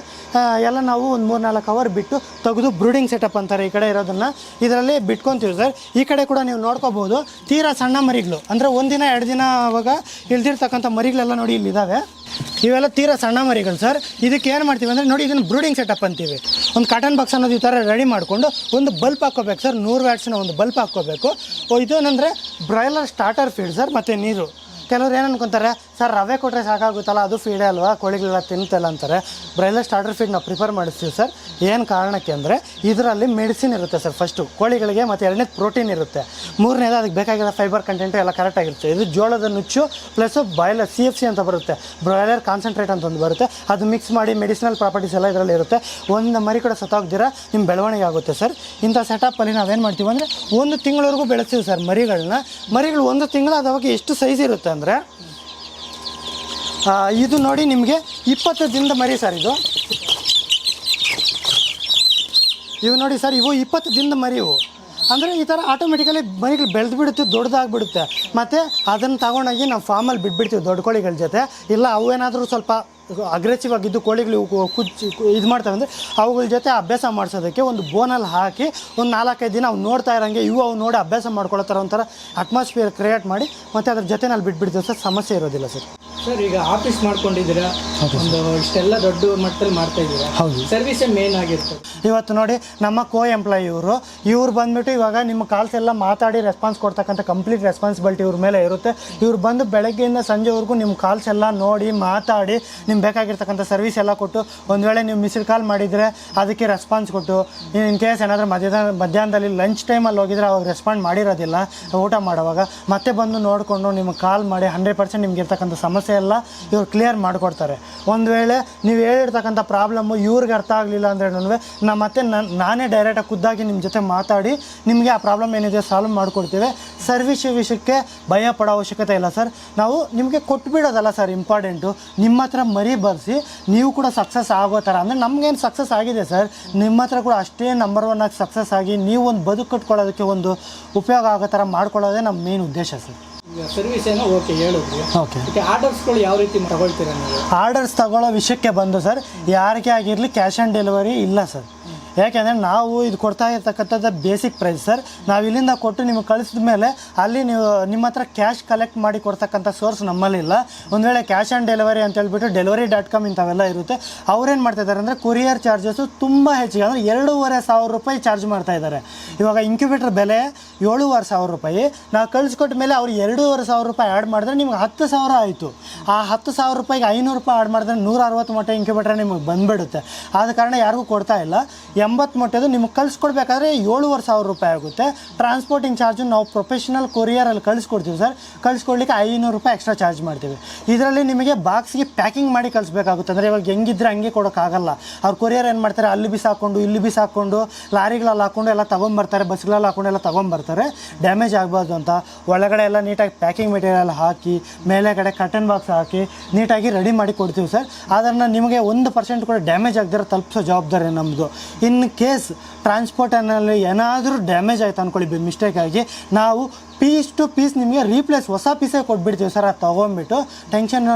[SPEAKER 1] ಎಲ್ಲ ನಾವು ಒಂದು ಮೂರು ನಾಲ್ಕು ಅವರ್ ಬಿಟ್ಟು ತೆಗೆದು ಬ್ರೂಡಿಂಗ್ ಸೆಟಪ್ ಅಂತಾರೆ ಈ ಕಡೆ ಇರೋದನ್ನು. ಇದರಲ್ಲಿ ಬಿಟ್ಕೊತೀವಿ ಸರ್. ಈ ಕಡೆ ಕೂಡ ನೀವು ನೋಡ್ಕೋಬೋದು ತೀರಾ ಸಣ್ಣ ಮರಿಗಳು. ಅಂದರೆ ಒಂದಿನ ಎರಡು ದಿನ ಅವಾಗ ಇಳ್ದಿರ್ತಕ್ಕಂಥ ಮರಿಗಳೆಲ್ಲ ನೋಡಿ ಇಲ್ಲಿ ಇದ್ದಾವೆ ಇವೆಲ್ಲ ತೀರಾ ಸಣ್ಣ ಮರಿಗಳು ಸರ್. ಇದಕ್ಕೆ ಏನು ಮಾಡ್ತೀವಿ ಅಂದರೆ ನೋಡಿ ಇದನ್ನು ಬ್ರೂಡಿಂಗ್ ಸೆಟಪ್ ಅಂತೀವಿ. ಒಂದು ಕಾಟನ್ ಬಾಕ್ಸ್ ಅನ್ನೋದು ಈ ಥರ ರೆಡಿ ಮಾಡಿಕೊಂಡು ಒಂದು ಬಲ್ಪ್ ಹಾಕೋಬೇಕು ಸರ್. ನೂರು ವ್ಯಾಟ್ಸ್ನ ಒಂದು ಬಲ್ಪ್ ಹಾಕೋಬೇಕು ಏನಂದರೆ ಬ್ರಾಯ್ಲರ್ ಸ್ಟಾರ್ಟರ್ ಫೀಡ್ ಸರ್, ಮತ್ತು ನೀರು. ಕೆಲವ್ರು ಏನು ಅನ್ಕೊಂತಾರೆ? ಸರ್, ರವೆ ಕೊಟ್ಟರೆ ಸಾಕಾಗುತ್ತಲ್ಲ, ಅದು ಫೀಡೇ ಅಲ್ವಾ? ಕೋಳಿಗಳೆಲ್ಲ ತಿಂತಲ್ಲ ಅಂತಾರೆ. ಬ್ರೈಲರ್ ಸ್ಟಾರ್ಟರ್ ಫೀಡ್ ನಾವು ಪ್ರಿಫರ್ ಮಾಡಿಸ್ತೀವಿ ಸರ್. ಏನು ಕಾರಣಕ್ಕೆ ಅಂದರೆ, ಇದರಲ್ಲಿ ಮೆಡಿಸಿನ್ ಇರುತ್ತೆ ಸರ್ ಫಸ್ಟು ಕೋಳಿಗಳಿಗೆ ಮತ್ತು ಎರಡನೇದು ಪ್ರೋಟೀನ್ ಇರುತ್ತೆ. ಮೂರನೇದು ಅದಕ್ಕೆ ಬೇಕಾಗಿರೋ ಫೈಬರ್ ಕಂಟೆಂಟು ಎಲ್ಲ ಕರೆಕ್ಟಾಗಿರುತ್ತೆ ಇದು ಜೋಳದ ನುಚ್ಚು plus boiler C F C ಅಂತ ಬರುತ್ತೆ. ಬ್ರಾಯ್ಲರ್ ಕಾನ್ಸಂಟ್ರೇಟ್ ಅಂತ ಒಂದು ಬರುತ್ತೆ. ಅದು ಮಿಕ್ಸ್ ಮಾಡಿ ಮೆಡಿಸಿನಲ್ ಪ್ರಾಪರ್ಟೀಸ್ ಎಲ್ಲ ಇದರಲ್ಲಿ ಇರುತ್ತೆ. ಒಂದು ಮರಿ ಕೂಡ ಸತ್ತೋಗ್ದಿರ ನಿಮ್ಮ ಬೆಳವಣಿಗೆ ಆಗುತ್ತೆ ಸರ್. ಇಂಥ ಸೆಟಪ್ಪಲ್ಲಿ ನಾವೇನು ಮಾಡ್ತೀವಿ ಅಂದರೆ, ಒಂದು ತಿಂಗಳವರೆಗೂ ಬೆಳೆಸ್ತೀವಿ ಸರ್ ಮರಿಗಳನ್ನ. ಮರಿಗಳು ಒಂದು ತಿಂಗಳು ಅದಾವಾಗ ಎಷ್ಟು ಸೈಜ್ ಇರುತ್ತೆ ಅಂದರೆ ಇದು ನೋಡಿ ನಿಮಗೆ ಇಪ್ಪತ್ತು ದಿನದ ಮರಿ ಸರ್ ಇದು. ಇವು ನೋಡಿ ಸರ್, ಇವು ಇಪ್ಪತ್ತು ದಿನದ ಮರಿ ಇವು. ಅಂದರೆ ಈ ಥರ ಆಟೋಮೆಟಿಕಲಿ ಮರಿಗಳು ಬೆಳೆದು ಬಿಡುತ್ತೆ ದೊಡ್ಡದಾಗ್ಬಿಡುತ್ತೆ. ಮತ್ತು ಅದನ್ನು ತಗೊಂಡೋಗಿ ನಾವು ಫಾರ್ಮಲ್ಲಿ ಬಿಟ್ಬಿಡ್ತೀವಿ ದೊಡ್ಡ ಕೋಳಿಗಳ ಜೊತೆ. ಇಲ್ಲ, ಅವು ಏನಾದರೂ ಸ್ವಲ್ಪ ಅಗ್ರೆಸಿವ್ ಆಗಿದ್ದು ಕೋಳಿಗಳು ಕುಚ್ಚಿ ಇದು ಮಾಡ್ತವೆ ಅಂದರೆ ಅವುಗಳ ಜೊತೆ ಅಭ್ಯಾಸ ಮಾಡಿಸೋದಕ್ಕೆ ಒಂದು ಬೋನಲ್ಲಿ ಹಾಕಿ ಒಂದು ನಾಲ್ಕೈದು ದಿನ ಅವು ನೋಡ್ತಾ ಇರೋಂಗೆ ಇವು ಅವು ನೋಡಿ ಅಭ್ಯಾಸ ಮಾಡ್ಕೊಳತ್ತಾರ ಒಂಥರ ಅಟ್ಮಾಸ್ಫಿಯರ್ ಕ್ರಿಯೇಟ್ ಮಾಡಿ ಮತ್ತು ಅದ್ರ ಜೊತೆ ನಾವು ಬಿಟ್ಬಿಡ್ತೀವಿ ಸರ್, ಸಮಸ್ಯೆ ಇರೋದಿಲ್ಲ ಸರ್.
[SPEAKER 2] ಸರ್ ಈಗ ಆಫೀಸ್ ಮಾಡ್ಕೊಂಡಿದ್ದೀರಾ? ಒಂದು ಇಷ್ಟೆಲ್ಲ ದೊಡ್ಡ ಮಟ್ಟದಲ್ಲಿ ಮಾಡ್ತಾ ಇದ್ದೀರಾ?
[SPEAKER 1] ಹೌದು.
[SPEAKER 2] ಸರ್ವಿಸ್ ಮೇನ್ ಆಗಿರ್ತದೆ
[SPEAKER 1] ಇವತ್ತು ನೋಡಿ ನಮ್ಮ ಕೋ ಎಂಪ್ಲಾಯಿ ಇವರು ಇವ್ರು ಬಂದ್ಬಿಟ್ಟು ಇವಾಗ ನಿಮ್ಮ ಕಾಲ್ಸ್ ಎಲ್ಲ ಮಾತಾಡಿ ರೆಸ್ಪಾನ್ಸ್ ಕೊಡ್ತಕ್ಕಂಥ ಕಂಪ್ಲೀಟ್ ರೆಸ್ಪಾನ್ಸಿಬಿಲಿಟಿ ಇವ್ರ ಮೇಲೆ ಇರುತ್ತೆ. ಇವ್ರು ಬಂದು ಬೆಳಗ್ಗೆಯಿಂದ ಸಂಜೆವರೆಗೂ ನಿಮ್ಮ ಕಾಲ್ಸ್ ಎಲ್ಲ ನೋಡಿ ಮಾತಾಡಿ ನಿಮ್ಗೆ ಬೇಕಾಗಿರ್ತಕ್ಕಂಥ ಸರ್ವಿಸ್ ಎಲ್ಲ ಕೊಟ್ಟು ಒಂದು ವೇಳೆ ನೀವು ಮಿಸ್ಡ್ ಕಾಲ್ ಮಾಡಿದರೆ ಅದಕ್ಕೆ ರೆಸ್ಪಾನ್ಸ್ ಕೊಟ್ಟು ಇನ್ ಕೇಸ್ ಏನಾದರೂ ಮಧ್ಯಾಹ್ನ ಮಧ್ಯಾಹ್ನದಲ್ಲಿ ಲಂಚ್ ಟೈಮಲ್ಲಿ ಹೋಗಿದ್ರೆ ಅವಾಗ ರೆಸ್ಪಾಂಡ್ ಮಾಡಿರೋದಿಲ್ಲ ಊಟ ಮಾಡುವಾಗ ಮತ್ತೆ ಬಂದು ನೋಡಿಕೊಂಡು ನಿಮ್ಗೆ ಕಾಲ್ ಮಾಡಿ ಹಂಡ್ರೆಡ್ ಪರ್ಸೆಂಟ್ ನಿಮ್ಗೆ ಇರ್ತಕ್ಕಂಥ ಸಮಸ್ಯೆ ಎಲ್ಲ ಇವ್ರು ಕ್ಲಿಯರ್ ಮಾಡಿಕೊಡ್ತಾರೆ. ಒಂದು ವೇಳೆ ನೀವು ಹೇಳಿರ್ತಕ್ಕಂಥ ಪ್ರಾಬ್ಲಮ್ಮು ಇವ್ರಿಗೆ ಅರ್ಥ ಆಗಲಿಲ್ಲ ಅಂದ್ರೆ ನಾ ಮತ್ತೆ ನನ್ನ ನಾನೇ ಡೈರೆಕ್ಟಾಗಿ ಖುದ್ದಾಗಿ ನಿಮ್ಮ ಜೊತೆ ಮಾತಾಡಿ ನಿಮಗೆ ಆ ಪ್ರಾಬ್ಲಮ್ ಏನಿದೆ ಸಾಲ್ವ್ ಮಾಡಿಕೊಡ್ತೀವಿ. ಸರ್ವಿಸ್ ವಿಷಯಕ್ಕೆ ಭಯ ಪಡೋ ಅವಶ್ಯಕತೆ ಇಲ್ಲ ಸರ್ ನಾವು ನಿಮಗೆ ಕೊಟ್ಬಿಡೋದಲ್ಲ ಸರ್ ಇಂಪಾರ್ಟೆಂಟು ನಿಮ್ಮ ಹತ್ರ ಮರಿ ಬರೆಸಿ ನೀವು ಕೂಡ ಸಕ್ಸಸ್ ಆಗೋ ಥರ ಅಂದರೆ ನಮಗೇನು ಸಕ್ಸಸ್ ಆಗಿದೆ ಸರ್ ನಿಮ್ಮ ಹತ್ರ ಕೂಡ ಅಷ್ಟೇ ನಂಬರ್ ಒನ್ ಆಗಿ ಸಕ್ಸಸ್ ಆಗಿ ನೀವು ಒಂದು ಬದುಕು ಕಟ್ಕೊಳ್ಳೋದಕ್ಕೆ ಒಂದು ಉಪಯೋಗ ಆಗೋ ಥರ ಮಾಡ್ಕೊಳ್ಳೋದೇ ನಮ್ಮ ಮೇನ್ ಉದ್ದೇಶ ಸರ್
[SPEAKER 2] ಈಗ ಸರ್ವಿಸ್ ಏನೋ ಓಕೆ ಹೇಳಿದ್ವಿ
[SPEAKER 1] ಓಕೆ
[SPEAKER 2] ಅದಕ್ಕೆ ಆರ್ಡರ್ಸ್ಗಳು ಯಾವ ರೀತಿ ತಗೊಳ್ತೀರಾ ನೀವು?
[SPEAKER 1] ಆರ್ಡರ್ಸ್ ತಗೊಳ್ಳೋ ವಿಷಯಕ್ಕೆ ಬಂದು ಸರ್ ಯಾರಿಗೆ ಆಗಿರಲಿ ಕ್ಯಾಶ್ ಆನ್ ಡೆಲಿವರಿ ಇಲ್ಲ ಸರ್ ಯಾಕೆಂದರೆ ನಾವು ಇದು ಕೊಡ್ತಾ ಇರ್ತಕ್ಕಂಥದ್ದು ಬೇಸಿಕ್ ಪ್ರೈಸ್ ಸರ್ ನಾವು ಇಲ್ಲಿಂದ ಕೊಟ್ಟು ನಿಮಗೆ ಕಳಿಸಿದ ಮೇಲೆ ಅಲ್ಲಿ ನೀವು, ನಿಮ್ಮ ಹತ್ರ ಕ್ಯಾಶ್ ಕಲೆಕ್ಟ್ ಮಾಡಿ ಕೊಡ್ತಕ್ಕಂಥ ಸೋರ್ಸ್ ನಮ್ಮಲ್ಲಿಲ್ಲ ಒಂದು ವೇಳೆ ಕ್ಯಾಶ್ ಆ್ಯಂಡ್ ಡೆಲಿವರಿ ಅಂತ ಹೇಳ್ಬಿಟ್ಟು ಡೆಲಿವರಿ ಡಾಟ್ ಕಾಮ್ ಇಂಥವೆಲ್ಲ ಇರುತ್ತೆ. ಅವ್ರೇನು ಮಾಡ್ತಾ ಇದ್ದಾರೆ ಅಂದರೆ ಕೊರಿಯರ್ ಚಾರ್ಜಸ್ಸು ತುಂಬ ಹೆಚ್ಚಿಗೆ, ಅಂದರೆ ಎರಡೂವರೆ ಸಾವಿರ ರೂಪಾಯಿ ಚಾರ್ಜ್ ಮಾಡ್ತಾ ಇದ್ದಾರೆ ಇವಾಗ ಇಂಕ್ಯುಬೇಟರ್ ಬೆಲೆ ಏಳೂವರೆ ಸಾವಿರ ರೂಪಾಯಿ. ನಾವು ಕಳಿಸ್ಕೊಟ್ಟ ಮೇಲೆ ಅವ್ರು ಎರಡೂವರೆ ಸಾವಿರ ರೂಪಾಯಿ ಆ್ಯಡ್ ಮಾಡಿದ್ರೆ ನಿಮ್ಗೆ ಹತ್ತು ಸಾವಿರ ಆಯಿತು. ಆ ಹತ್ತು ಸಾವಿರ ರೂಪಾಯಿಗೆ ಐನೂರು ರೂಪಾಯಿ ಆ್ಯಡ್ ಮಾಡಿದ್ರೆ ನೂರ ಅರವತ್ತು ಮೊಟ್ಟೆ ಇಂಕ್ಯುಬೇಟರ್ ನಿಮಗೆ ಬಂದುಬಿಡುತ್ತೆ. ಆದ ಕಾರಣ ಯಾರಿಗೂ ಕೊಡ್ತಾ ಇಲ್ಲ. ಎಂಬತ್ತು ಮೊಟ್ಟೆದು ನಿಮ್ಗೆ ಕಳಿಸ್ಕೊಡ್ಬೇಕಾದ್ರೆ ಏಳುವರೆ ಸಾವಿರ ರೂಪಾಯಿ ಆಗುತ್ತೆ. ಟ್ರಾನ್ಸ್ಪೋರ್ಟಿಂಗ್ ಚಾರ್ಜು ನಾವು ಪ್ರೊಫೆಷನಲ್ ಕೊರಿಯರಲ್ಲಿ ಕಳಿಸ್ಕೊಡ್ತೀವಿ ಸರ್. ಕಳಿಸ್ಕೊಡ್ಲಿಕ್ಕೆ ಐನೂರು ರೂಪಾಯಿ ಎಕ್ಸ್ಟ್ರಾ ಚಾರ್ಜ್ ಮಾಡ್ತೀವಿ. ಇದರಲ್ಲಿ ನಿಮಗೆ ಬಾಕ್ಸ್ಗೆ ಪ್ಯಾಕಿಂಗ್ ಮಾಡಿ ಕಳಿಸ್ಬೇಕಾಗುತ್ತೆ. ಅಂದರೆ ಇವಾಗ ಹೆಂಗಿದ್ರೆ ಹಂಗೆ ಕೊಡೋಕ್ಕಾಗಲ್ಲ. ಅವ್ರು ಕೊರಿಯರ್ ಏನು ಮಾಡ್ತಾರೆ? ಅಲ್ಲಿ ಬಿಸಾಕೊಂಡು ಇಲ್ಲಿ ಬಿಸಾಕೊಂಡು ಲಾರಿಗಳಲ್ಲಿ ಹಾಕೊಂಡು ಎಲ್ಲ ತೊಗೊಂಬರ್ತಾರೆ. ಬಸ್ಗಳಲ್ಲಿ ಹಾಕೊಂಡು ಎಲ್ಲ ತೊಗೊಂಬರ್ತಾರೆ. ಡ್ಯಾಮೇಜ್ ಆಗ್ಬಾರ್ದು ಅಂತ. ಒಳಗಡೆ ಎಲ್ಲ ನೀಟಾಗಿ ಪ್ಯಾಕಿಂಗ್ ಮೆಟೀರಿಯಲ್ ಹಾಕಿ ಮೇಲೆ ಕಡೆ ಕಟನ್ ಬಾಕ್ಸ್ ಹಾಕಿ ನೀಟಾಗಿ ರೆಡಿ ಮಾಡಿ ಕೊಡ್ತೀವಿ ಸರ್. ಅದನ್ನು ನಿಮಗೆ ಒಂದು ಪರ್ಸೆಂಟ್ ಕೂಡ ಡ್ಯಾಮೇಜ್ ಆಗದಿರೋ ತಲುಪಿಸೋ ಜವಾಬ್ದಾರಿ ನಮ್ಮದು ಇನ್ ಕೇಸ್ ಟ್ರಾನ್ಸ್ಪೋರ್ಟನಲ್ಲಿ ಏನಾದರೂ ಡ್ಯಾಮೇಜ್ ಆಯ್ತು ಅಂದ್ಕೊಳ್ಳಿ ಮಿಸ್ಟೇಕ್ ಆಗಿ, ನಾವು ಪೀಸ್ ಟು ಪೀಸ್ ನಿಮಗೆ ರೀಪ್ಲೇಸ್ ಹೊಸ ಪೀಸೇ ಕೊಟ್ಬಿಡ್ತೀವಿ ಸರ್, ಅದು ತೊಗೊಂಬಿಟ್ಟು ಟೆನ್ಷನ್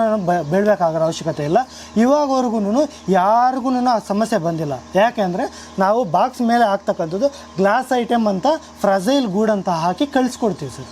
[SPEAKER 1] ಬೀಳಬೇಕಾಗಿರೋ ಅವಶ್ಯಕತೆ ಇಲ್ಲ. ಇವಾಗವರೆಗೂ ಯಾರಿಗೂ ಆ ಸಮಸ್ಯೆ ಬಂದಿಲ್ಲ. ಯಾಕೆಂದರೆ ನಾವು ಬಾಕ್ಸ್ ಮೇಲೆ ಹಾಕ್ತಕ್ಕಂಥದ್ದು ಗ್ಲಾಸ್ ಐಟಮ್ ಅಂತ ಫ್ರಜೈಲ್ ಗೂಡ್ ಅಂತ ಹಾಕಿ ಕಳಿಸ್ಕೊಡ್ತೀವಿ ಸರ್.